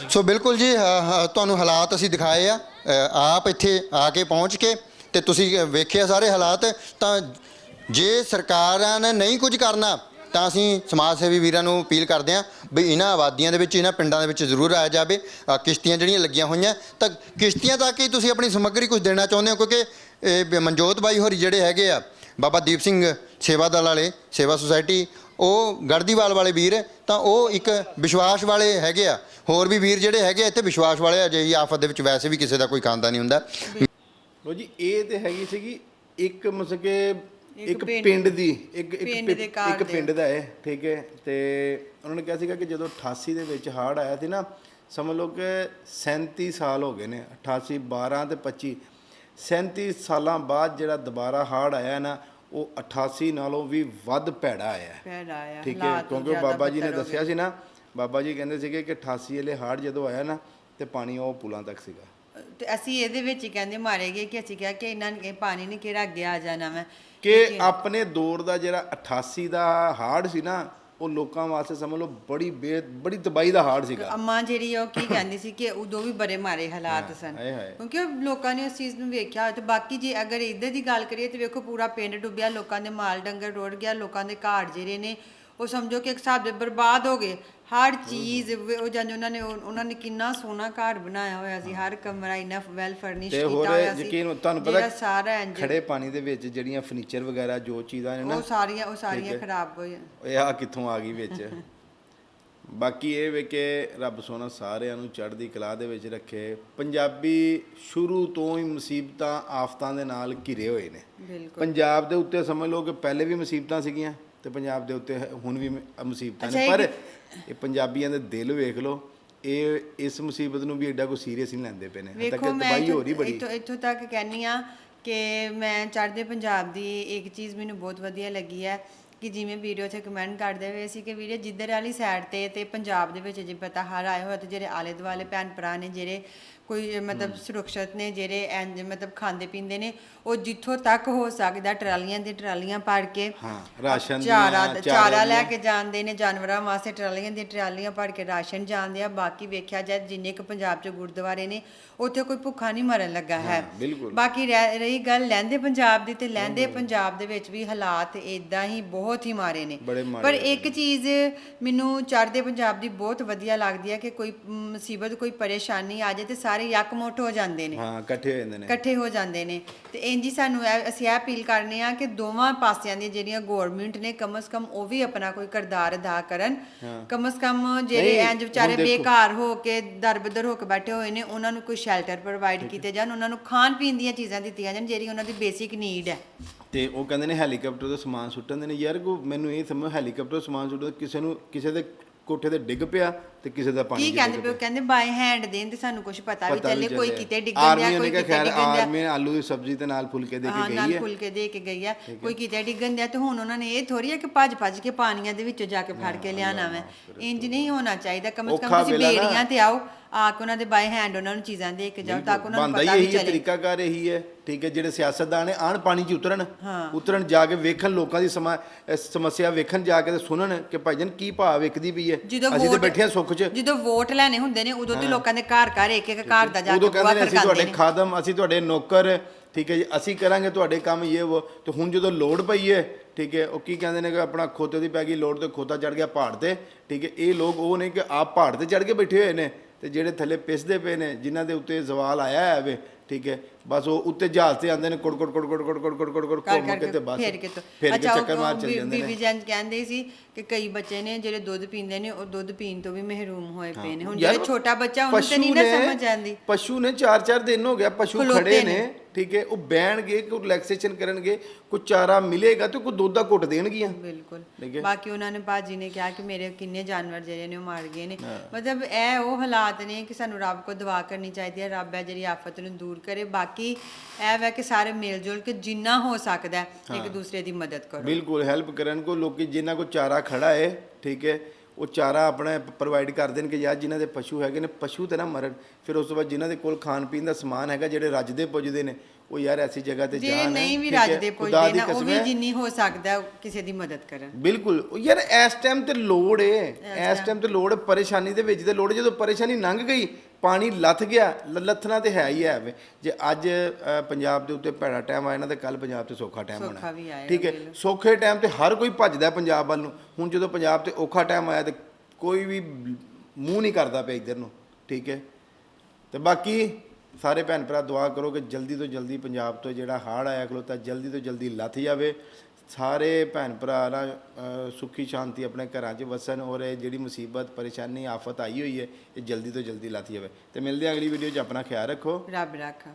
ਸੋ ਬਿਲਕੁਲ ਜੀ ਹਾਂ, ਹਾਂ, ਤੁਹਾਨੂੰ ਹਾਲਾਤ ਅਸੀਂ ਦਿਖਾਏ ਆ। ਅ, ਆਪ ਇੱਥੇ ਆ ਕੇ ਪਹੁੰਚ ਕੇ ਤੇ ਤੁਸੀਂ ਵੇਖਿਆ ਸਾਰੇ ਹਾਲਾਤ ਤਾਂ ਜੇ ਸਰਕਾਰਾਂ ਨੇ ਨਹੀਂ ਕੁਝ ਕਰਨਾ ਤਾਂ ਅਸੀਂ ਸਮਾਜ ਸੇਵੀ ਵੀਰਾਂ ਨੂੰ ਅਪੀਲ ਕਰਦੇ ਹਾਂ ਵੀ ਇਹਨਾਂ ਆਬਾਦੀਆਂ ਦੇ ਵਿੱਚ ਇਹਨਾਂ ਪਿੰਡਾਂ ਦੇ ਵਿੱਚ ਜ਼ਰੂਰ ਆਇਆ ਜਾਵੇ। ਅ, ਕਿਸ਼ਤੀਆਂ ਜਿਹੜੀਆਂ ਲੱਗੀਆਂ ਹੋਈਆਂ ਤਾਂ ਕਿਸ਼ਤੀਆਂ ਤੱਕ ਹੀ ਤੁਸੀਂ ਆਪਣੀ ਸਮੱਗਰੀ ਕੁਝ ਦੇਣਾ ਚਾਹੁੰਦੇ ਹੋ? ਕਿਉਂਕਿ ਇਹ ਬ- ਮਨਜੋਤ ਬਾਈ ਹੋਰੀ ਜਿਹੜੇ ਹੈਗੇ ਆ ਬਾਬਾ ਦੀਪ ਸਿੰਘ ਸੇਵਾ ਦਲ ਵਾਲੇ ਸੇਵਾ ਸੁਸਾਇਟੀ ਉਹ ਗੜਦੀਵਾਲ ਵਾਲੇ ਵੀਰ ਤਾਂ ਉਹ ਇੱਕ ਵਿਸ਼ਵਾਸ ਵਾਲੇ ਹੈਗੇ ਆ। ਹੋਰ ਵੀ ਵੀਰ ਜਿਹੜੇ ਹੈਗੇ ਆ ਇੱਥੇ ਵਿਸ਼ਵਾਸ ਵਾਲੇ ਆ ਜਿਹੀ ਆਫਤ ਦੇ ਵਿੱਚ ਵੈਸੇ ਵੀ ਕਿਸੇ ਦਾ ਕੋਈ ਖਾਂਦਾ ਨਹੀਂ ਹੁੰਦਾ। ਲੋ ਜੀ ਇਹ ਤੇ ਹੈਗੀ ਸੀਗੀ ਇੱਕ ਮਤਲਬ ਕਿ ਇੱਕ ਪਿੰਡ- ਦੀ ਇੱਕ ਇੱਕ ਇੱਕ। ਪਿੰਡ ਦਾ ਹੈ ਠੀਕ ਹੈ ਤੇ ਉਹਨਾਂ ਨੇ ਕਿਹਾ ਸੀਗਾ ਕਿ ਜਦੋਂ 88 ਦੇ ਵਿੱਚ ਹੜ੍ਹ ਆਇਆ ਸੀ ਨਾ ਸਮਝ ਲਓ ਕਿ 37 ਸਾਲ ਹੋ ਗਏ ਨੇ 88 12 ਤੇ 25 37 ਸਾਲਾਂ ਬਾਅਦ ਜਿਹੜਾ ਦੁਬਾਰਾ ਹੜ੍ਹ ਆਇਆ ਨਾ ਉਹ 88 ਨਾਲੋਂ ਵੀ ਵੱਧ ਭੈੜਾ ਆਇਆ ਹੈ। ਭੈੜਾ ਆਇਆ, ਠੀਕ ਹੈ ਕਿਉਂਕਿ ਬਾਬਾ ਜੀ ਨੇ ਦੱਸਿਆ ਸੀ ਨਾ ਬਾਬਾ ਜੀ ਕਹਿੰਦੇ ਸੀਗੇ ਕਿ 88 ਵਾਲੇ ਹੜ੍ਹ ਜਦੋਂ ਆਇਆ ਨਾ ਤੇ ਪਾਣੀ ਉਹ ਪੁਲਾਂ ਤੱਕ ਸੀਗਾ ਤੇ ਅਸੀਂ ਇਹਦੇ ਵਿੱਚ ਹੀ ਕਹਿੰਦੇ ਮਾਰੇ ਗਏ ਕਿ ਅਸੀਂ ਕਿਹਾ ਕਿ ਇਹਨਾਂ ਨੇ ਪਾਣੀ ਨੇ ਕਿਹੜਾ ਅੱਗੇ ਆ ਜਾਣਾ ਮੈਂ। ਕਿ ਆਪਣੇ ਦੌਰ ਦਾ ਜਿਹੜਾ 88 ਦਾ ਹੜ੍ਹ ਸੀ ਨਾ ਉਹ ਲੋਕਾਂ ਵਾਸਤੇ ਸਮਝ ਲਓ ਬੜੀ ਬੇ ਬੜੀ ਤਬਾਹੀ ਦਾ ਹੜ੍ਹ ਸੀਗਾ। ਅੰਮਾ ਜਿਹੜੀ ਉਹ ਕੀ ਕਹਿੰਦੀ ਸੀ ਕਿ ਉਦੋਂ ਵੀ ਬੜੇ ਮਾਰੇ ਹਾਲਾਤ ਸਨ। ਕਿਉਂਕਿ ਉਹ ਲੋਕਾਂ ਨੇ ਉਸ ਚੀਜ਼ ਨੂੰ ਵੇਖਿਆ ਤੇ ਬਾਕੀ ਜੇ ਅਗਰ ਇੱਧਰ ਦੀ ਗੱਲ ਕਰੀਏ ਤੇ ਵੇਖੋ ਪੂਰਾ ਪਿੰਡ ਡੁੱਬਿਆ ਲੋਕਾਂ ਦੇ ਮਾਲ ਡੰਗਰ ਰੋੜ ਗਿਆ ਲੋਕਾਂ ਦੇ ਘਾਟ ਜਿਹੜੇ ਨੇ ਉਹ ਸਮਝੋ ਕਿ ਇੱਕ ਹਿਸਾਬ ਦੇ ਬਰਬਾਦ ਹੋ ਗਏ ਹਰ ਚੀਜ਼ ਵ- ਉਹ ਜਾਂਦੇ ਉਹਨਾਂ ਨੇ ਉਹ- ਉਹਨਾਂ ਨੇ ਕਿੰਨਾ ਸੋਹਣਾ ਘਰ ਬਣਾਇਆ ਹੋਇਆ ਸੀ ਹਰ ਕਮਰਾ ਇੰਨਾ ਵੈਲ ਫਰਨਿਸ਼ ਤੇ ਕੀਤਾ ਹੋਇਆ ਸੀ ਯਕੀਨ ਤੁਹਾਨੂੰ ਜਿਹੜਾ ਪਤਾ ਸਾਰਾ ਇੰਜ ਖੜੇ ਪਾਣੀ ਦੇ ਵਿੱਚ ਜਿਹੜੀਆਂ ਫਰਨੀਚਰ ਵਗੈਰਾ ਜੋ ਚੀਜ਼ਾਂ ਨੇ ਨਾ ਉਹ ਸਾਰੀਆਂ ਉਹ ਸਾਰੀਆਂ। ਖਰਾਬ ਹੋਈਆਂ ਇਹ ਆ ਕਿੱਥੋਂ ਆ ਗਈ ਵਿੱਚ? <laughs> ਬਾਕੀ ਇਹ ਵੇ ਕਿ ਰੱਬ ਸੋਨਾ ਸਾਰਿਆਂ ਨੂੰ ਚੜ੍ਹਦੀ ਕਲਾ ਦੇ ਵਿੱਚ ਰੱਖੇ। ਪੰਜਾਬੀ ਸ਼ੁਰੂ ਤੋਂ ਹੀ ਮੁਸੀਬਤਾਂ ਆਫਤਾਂ ਦੇ ਨਾਲ ਘਿਰੇ ਹੋਏ ਨੇ। ਬਿਲਕੁਲ। ਪੰਜਾਬ ਦੇ ਉੱਤੇ ਸਮਝ ਲਓ ਕਿ ਪਹਿਲੇ ਵੀ ਮੁਸੀਬਤਾਂ ਸੀਗੀਆਂ। ਤੇ ਪੰਜਾਬ ਦੇ ਉੱਤੇ ਹੁਣ ਵੀ ਮੁਸੀਬਤਾਂ ਨੇ। ਪਰ ਇਹ ਪੰਜਾਬੀਆਂ ਦੇ ਦਿਲ ਵੇਖ ਲਓ ਇਹ ਇਸ ਮੁਸੀਬਤ ਨੂੰ ਵੀ ਐਡਾ ਕੋਈ ਸੀਰੀਅਸ ਨਹੀਂ ਲੈਂਦੇ ਪਏ ਨੇ। ਤੱਕ ਤਬਾਹੀ ਹੋ ਰਹੀ ਬੜੀ। ਇੱਥੋਂ- ਇੱਥੋਂ ਤੱਕ ਕਹਿੰਨੀ ਆ ਕਿ ਮੈਂ ਚੜ੍ਹਦੇ ਪੰਜਾਬ ਦੀ ਇੱਕ ਚੀਜ਼ ਮੈਨੂੰ ਬਹੁਤ ਵਧੀਆ ਲੱਗੀ ਹੈ ਕਿ ਜਿਵੇਂ ਵੀਡੀਓ 'ਚ ਕਮੈਂਟ ਕਰਦੇ ਹੋਏ ਸੀ ਕਿ ਵੀਡੀਓ ਜਿੱਧਰ ਵਾਲੀ ਸਾਈਡ ਤੇ ਤੇ ਪੰਜਾਬ ਦੇ ਵਿੱਚ ਜੇ ਪਤਾ ਹਰ ਆਏ ਹੋਏ ਤੇ ਜਿਹੜੇ ਆਲੇ ਦੁਆਲੇ ਭੈਣ ਭਰਾ ਨੇ ਜਿਹੜੇ ਕੋਈ ਮਤਲਬ ਸੁਰੱਖਿਅਤ ਨੇ ਜਿਹੜੇ ਇੰਜ ਮਤਲਬ ਖਾਂਦੇ ਪੀਂਦੇ ਨੇ ਉਹ ਜਿੱਥੋਂ ਤੱਕ ਹੋ ਸਕਦਾ ਟਰਾਲੀਆਂ ਦੇ ਟਰਾਲੀਆਂ ਭਰ ਕੇ ਹਾਂ, ਰਾਸ਼ਨ ਚਾਰਾ ਲੈ। ਕੇ ਜਾਂਦੇ ਨੇ ਜਾਨਵਰਾਂ ਵਾਸਤੇ ਟਰਾਲੀਆਂ ਦੀਆਂ ਟਰਾਲੀਆਂ ਭਰ ਕੇ ਰਾਸ਼ਨ ਜਾਂਦੇ ਆ। ਬਾਕੀ ਵੇਖਿਆ ਜਾਏ ਜਿੰਨੇ ਕੁ ਪੰਜਾਬ 'ਚ ਗੁਰਦੁਆਰੇ ਨੇ ਉੱਥੇ ਕੋਈ ਭੁੱਖਾ ਨਹੀਂ ਮਰਨ ਲੱਗਾ ਹੈ। ਬਾਕੀ ਰਹਿ- ਗੱਲ ਲਹਿੰਦੇ ਪੰਜਾਬ ਦੀ ਤੇ ਲਹਿੰਦੇ ਪੰਜਾਬ ਦੇ ਵਿੱਚ ਵੀ ਹਾਲਾਤ ਇਦਾਂ ਹੀ ਬਹੁਤ ਹੀ ਮਾਰੇ ਨੇ। ਪਰ ਇੱਕ ਚੀਜ਼ ਮੈਨੂੰ ਚੜ੍ਹਦੇ ਪੰਜਾਬ ਦੀ ਬਹੁਤ ਵਧੀਆ ਲੱਗਦੀ ਹੈ ਕਿ ਕੋਈ ਮੁਸੀਬਤ ਕੋਈ ਪਰੇਸ਼ਾਨੀ ਆ ਜਾਏ ਤੇ ਸਾਰੇ ਯਕਮੁੱਠ ਹੋ ਜਾਂਦੇ ਨੇ। ਹਾਂ ਇਕੱਠੇ ਹੋ ਜਾਂਦੇ ਨੇ। ਇਕੱਠੇ ਹੋ ਜਾਂਦੇ ਨੇ। ਤੇ ਇੰਜ ਹੀ ਸਾਨੂੰ ਇਹ- ਅਸੀਂ ਇਹ ਅਪੀਲ ਕਰਨੇ ਆ ਕਿ ਦੋਵਾਂ ਪਾਸਿਆਂ ਦੀਆਂ ਜਿਹੜੀਆਂ ਗਵਰਨਮੈਂਟ ਨੇ ਕਮ ਸ ਕਮ ਉਹ ਵੀ ਆਪਣਾ ਕੋਈ ਕਿਰਦਾਰ ਅਦਾ ਕਰਨ। ਕਮ ਸ ਕਮ ਜਿਹੜੇ ਨਹੀਂ, ਇੰਜ ਵਿਚਾਰੇ ਹੁਣ ਦੇਖੋ। ਬੇਘਰ ਹੋ ਕੇ ਦਰਬਦਰ ਹੋ ਕੇ ਬੈਠੇ ਹੋਏ ਨੇ ਉਹਨਾਂ ਨੂੰ ਕੋਈ ਸ਼ੈਲਟਰ ਪ੍ਰੋਵਾਈਡ ਕੀਤੇ ਜਾਣ ਉਹਨਾਂ ਨੂੰ ਖਾਣ ਪੀਣ ਦੀਆਂ ਚੀਜ਼ਾਂ ਦਿੱਤੀਆਂ ਜਾਣ ਜਿਹੜੀ ਉਹਨਾਂ ਦੀ ਬੇਸਿਕ ਨੀਡ ਹੈ। ਤੇ ਉਹ ਕਹਿੰਦੇ ਨੇ ਹੈਲੀਕਾਪਟਰ ਤੋਂ ਸਮਾਨ ਸੁੱਟਣ ਦੇ ਨੇ। ਯਾਰ ਕੋ ਮੈਨੂੰ ਇਹ ਸਮਝ ਹੈਲੀਕਾਪਟਰ ਤੋਂ ਸਮਾਨ ਸੁੱਟਦਾ ਕਿਸੇ ਨੂੰ ਕਿਸੇ ਦੇ ਕੋਠੇ ਤੇ ਡਿੱਗ ਪਿਆ ਤੇ ਕਿਸੇ ਦਾ ਪਾਣੀ ਕੀ ਕਹਿੰਦੇ ਉਹ ਕਹਿੰਦੇ ਬਾਈ ਹੈਂਡ ਦੇਣ ਤੇ ਸਾਨੂੰ ਕੁਝ ਪਤਾ ਵੀ ਚੱਲੇ ਕੋਈ। ਕਿਤੇ ਡਿੱਗਣ ਦਿਆ ਕੋਈ ਕਿਤੇ ਡਿੱਗਣ ਦਿਆ ਆਰਮੀ ਆਲੂ ਦੀ ਸਬਜ਼ੀ ਤੇ ਨਾਲ ਫੁਲਕੇ ਦੇ ਹਾਂ ਕੇ ਨਾਲ ਗਈ ਹੈ। ਫੁਲਕੇ ਦੇ ਕੇ ਗਈ ਆ ਕੋਈ ਕਿਤੇ ਡਿੱਗਣ ਦਿਆ ਤੇ ਹੁਣ ਉਹਨਾਂ ਨੇ ਇਹ ਥੋੜੀ ਆ ਕਿ ਭੱਜ ਭੱਜ ਕੇ ਪਾਣੀਆਂ ਦੇ ਵਿੱਚੋਂ ਜਾ ਕੇ ਫੜ ਕੇ ਲਿਆਣਾ ਮੈਂ ਇੰਜ ਨਹੀਂ ਹੋਣਾ ਚਾਹੀਦਾ। ਕਮ ਸੇ ਕਮ ਤੁਸੀਂ। ਬੇੜੀਆਂ ਤੇ ਆਓ ਆ ਕੇ ਉਹਨਾਂ ਦੇ ਬਾਈ ਹੈਂਡ ਉਹਨਾਂ ਨੂੰ ਚੀਜ਼ਾਂ ਦੇ ਕੇ ਜਾਓ ਤਾਂ ਕਿ ਉਹਨਾਂ ਨੂੰ ਬੰਦਾ ਹੀ ਪਤਾ ਵੀ ਇਹੀ ਹੈ ਚੱਲੇ। ਤਰੀਕਾ ਕਾਰ ਇਹੀ ਹੈ। ਠੀਕ ਹੈ ਜਿਹੜੇ ਸਿਆਸਤਦਾਨ ਨੇ ਆਣ ਪਾਣੀ 'ਚ ਉਤਰਨ। ਉਤਰਨ ਜਾ ਕੇ ਵੇਖਣ ਲੋਕਾਂ ਦੀ ਸਮੱਸਿਆ ਵੇਖਣ ਜਾ ਕੇ ਤੇ ਸੁਣਨ ਕਿ ਭਾਈਜਨ ਕੀ ਭਾਅ ਵਿਕਦੀ ਪਈ ਹੈ। ਅਸੀਂ ਤੇ ਬੈਠੇ ਸੁੱਖ 'ਚ। ਜਦੋਂ ਵੋਟ ਲੈਣੇ ਹੁੰਦੇ ਨੇ ਉਦੋਂ ਤੇ ਲੋਕਾਂ ਦੇ ਘਰ ਘਰ ਇੱਕ ਇੱਕ ਘਰ ਦਾ ਜਾ ਕੇ ਉਦੋਂ ਕਹਿੰਦੇ ਨੇ ਅਸੀਂ ਤੁਹਾਡੇ ਖਾਦਮ ਅਸੀਂ ਤੁਹਾਡੇ ਨੌਕਰ ਠੀਕ ਹੈ ਜੀ ਅਸੀਂ ਕਰਾਂਗੇ ਤੁਹਾਡੇ ਕੰਮ ਇਹ ਉਹ ਤੇ ਹੁਣ ਜਦੋਂ ਲੋੜ ਪਈ ਹੈ ਠੀਕ ਹੈ ਉਹ ਕੀ ਕਹਿੰਦੇ ਨੇ ਕਿ ਆਪਣਾ ਖੋਤੇ ਦੀ ਪੈ ਗਈ ਲੋੜ ਤੇ ਖੋਤਾ ਚੜ ਗਿਆ ਪਹਾੜ ਤੇ ਠੀਕ ਹੈ ਇਹ ਲੋਕ ਉਹ ਨੇ ਕਿ ਆਪ ਪਹਾੜ ਤੇ ਚੜ ਕੇ ਬੈਠੇ ਹੋਏ ਨੇ ਤੇ ਜਿਹੜੇ ਥੱਲੇ ਪਿਸਦੇ ਪਏ ਨੇ ਜਿਨ੍ਹਾਂ ਦੇ ਉੱਤੇ ਜ਼ਵਾਲ ਆਇਆ ਹੈ ਵੇ ਠੀਕ ਹੈ? ਬਸ ਉਹ ਉੱਤੇ ਜਹਾਜ਼ ਤੇ ਆਉਂਦੇ ਨੇ ਕੁੜ ਕੁੜ ਕੁੜ ਕੁੜ ਕੁੜ ਕੁੜ ਕੁੜ ਕੁੜ ਕੁੜ ਘੁੰਮ ਕੇ ਤੇ ਬਸ ਫੇਰ ਕੇ ਤੋਂ ਫੇਰ ਕੇ ਚੱਕਰ ਮਾਰ ਚੱਲ ਜਾਂਦੇ ਬੀਬੀ ਨੇ ਜਨ ਕਹਿੰਦੇ ਸੀ ਕਿ ਕਈ ਬੱਚੇ ਨੇ ਜਿਹੜੇ ਦੁੱਧ ਪੀਂਦੇ ਨੇ ਉਹ ਦੁੱਧ ਪੀਣ ਤੋਂ ਵੀ ਮਹਿਰੂਮ ਹੋਏ ਪਏ ਨੇ। ਹੁਣ ਜਿਹੜਾ ਛੋਟਾ ਬੱਚਾ ਉਹਨੂੰ ਤੇ ਨਹੀਂ ਨਾ ਸਮਝ ਆਉਂਦੀ। ਪਸ਼ੂ ਨੇ 4-4 ਦਿਨ ਹੋ ਗਿਆ ਪਸ਼ੂ ਖੜੇ ਨੇ। ਠੀਕ ਹੈ? ਉਹ ਬਹਿਣਗੇ ਕੋਈ ਰਿਲੈਕਸੇਸ਼ਨ ਕਰਨਗੇ ਕੋਈ ਚਾਰਾ ਮਿਲੇਗਾ ਤੇ ਕੋਈ ਦੁੱਧ ਦਾ ਘੁੱਟ ਦੇਣਗੀਆਂ। ਬਿਲਕੁਲ। ਬਾਕੀ ਉਹਨਾਂ ਨੇ ਬਾਜੀ ਨੇ ਕਿਹਾ ਕਿ ਮੇਰੇ ਕਿੰਨੇ ਜਾਨਵਰ ਜਿਹੜੇ ਨੇ ਉਹ ਮਾਰ ਗਏ ਨੇ। ਮਤਲਬ ਇਹ ਉਹ ਹਾਲਾਤ ਨੇ ਕਿ ਸਾਨੂੰ ਰੱਬ ਕੋ ਦੁਆ ਕਰਨੀ ਚਾਹੀਦੀ ਹੈ ਰੱਬ ਹੈ ਜਿਹੜੀ ਆਫਤ ਨੂੰ ਦੂਰ ਕਰੇ। ਬਾਕੀ ਇਹ ਵੈ ਕਿ ਸਾਰੇ ਮਿਲ ਜੁਲ ਕੇ ਜਿੰਨਾ ਹੋ ਸਕਦਾ ਹੈ, ਇੱਕ ਦੂਸਰੇ ਦੀ ਮਦਦ ਕਰੋ। ਬਿਲਕੁਲ ਹੈਲਪ ਕਰਨ ਕੋ ਲੋਕੀ ਜਿਨ੍ਹਾਂ ਕੋ ਚਾਰਾ ਖੜਾ ਹੈ ਠੀਕ ਹੈ ਉਹ ਚਾਰਾ ਆਪਣਾ ਪ੍ਰੋਵਾਈਡ ਕਰ ਦੇਣ ਕਿ ਯਾਰ ਜਿਨ੍ਹਾਂ ਦੇ ਪਸ਼ੂ ਹੈਗੇ ਨੇ ਪਸ਼ੂ ਤੇ ਨਾ ਮਰਨ। ਫਿਰ ਉਸ ਤੋਂ ਬਾਅਦ ਜਿਨ੍ਹਾਂ ਦੇ ਕੋਲ ਖਾਣ ਪੀਣ ਦਾ ਸਮਾਨ ਹੈਗਾ ਜਿਹੜੇ ਰੱਜਦੇ ਪੁੱਜਦੇ ਨੇ ਉਹ ਯਾਰ ਐਸੀ ਜਗ੍ਹਾ ਤੇ ਜਾਣ ਨਹੀਂ ਵੀ ਰੱਜਦੇ ਪੁੱਜਦੇ ਨਾ ਉਹ ਵੀ। ਜਿੰਨੀ ਹੋ ਸਕਦਾ ਕਿਸੇ ਦੀ ਮਦਦ ਕਰਨ। ਬਿਲਕੁਲ ਯਾਰ ਇਸ ਟਾਈਮ ਤੇ ਲੋੜ ਏ ਇਸ ਟਾਈਮ ਤੇ ਲੋੜ ਪਰੇਸ਼ਾਨੀ ਦੇ ਵਿੱਚ ਤੇ ਲੋੜ। ਜਦੋਂ ਪਰੇਸ਼ਾਨੀ ਲੰਘ ਗਈ ਪਾਣੀ ਲੱਥ ਗਿਆ ਲੱਥਣਾ ਤੇ ਹੈ ਹੀ ਹੈ ਵੇ ਜੇ ਅੱਜ ਅ, ਪੰਜਾਬ ਦੇ ਉੱਤੇ ਭੈੜਾ ਟਾਈਮ ਆਇਆ ਨਾ ਤੇ ਕੱਲ ਪੰਜਾਬ ਤੇ ਸੌਖਾ ਟਾਈਮ ਸੌਖਾ ਵੀ ਹੋਣਾ ਆਏਗਾ, ਠੀਕ ਹੈ। ਸੌਖੇ ਟਾਈਮ ਤੇ ਹਰ ਕੋਈ ਭੱਜਦਾ ਹੈ ਪੰਜਾਬ ਵੱਲ ਨੂੰ। ਹੁਣ ਜਦੋਂ ਪੰਜਾਬ ਤੇ ਔਖਾ ਟਾਈਮ ਆਇਆ ਤੇ ਕੋਈ ਵੀ ਮੂੰਹ ਨਹੀਂ ਕਰਦਾ ਪਿਆ ਇੱਧਰ ਨੂੰ। ਠੀਕ ਹੈ? ਤੇ ਬਾਕੀ ਸਾਰੇ ਭੈਣ ਭਰਾ ਦੁਆ ਕਰੋ ਕਿ ਜਲਦੀ ਤੋਂ ਜਲਦੀ ਪੰਜਾਬ ਤੋਂ ਜਿਹੜਾ ਹੜ੍ਹ ਆਇਆ ਖਲੋਤਾ ਜਲਦੀ ਤੋਂ ਜਲਦੀ ਲੱਥ ਜਾਵੇ। ਸਾਰੇ ਭੈਣ ਭਰਾ ਨਾ ਅ, ਸੁਖੀ ਸ਼ਾਂਤੀ ਆਪਣੇ ਘਰਾਂ 'ਚ ਵਸਣ ਔਰ ਇਹ ਜਿਹੜੀ ਮੁਸੀਬਤ ਪਰੇਸ਼ਾਨੀ ਆਫਤ ਆਈ ਹੋਈ ਹੈ ਇਹ ਜਲਦੀ ਤੋਂ ਜਲਦੀ ਲੱਥ ਜਾਵੇ। ਤੇ ਮਿਲਦੇ ਹਾਂ ਅਗਲੀ ਵੀਡੀਓ 'ਚ ਆਪਣਾ ਖਿਆਲ ਰੱਖੋ। ਰੱਬ ਰਾਖਾ।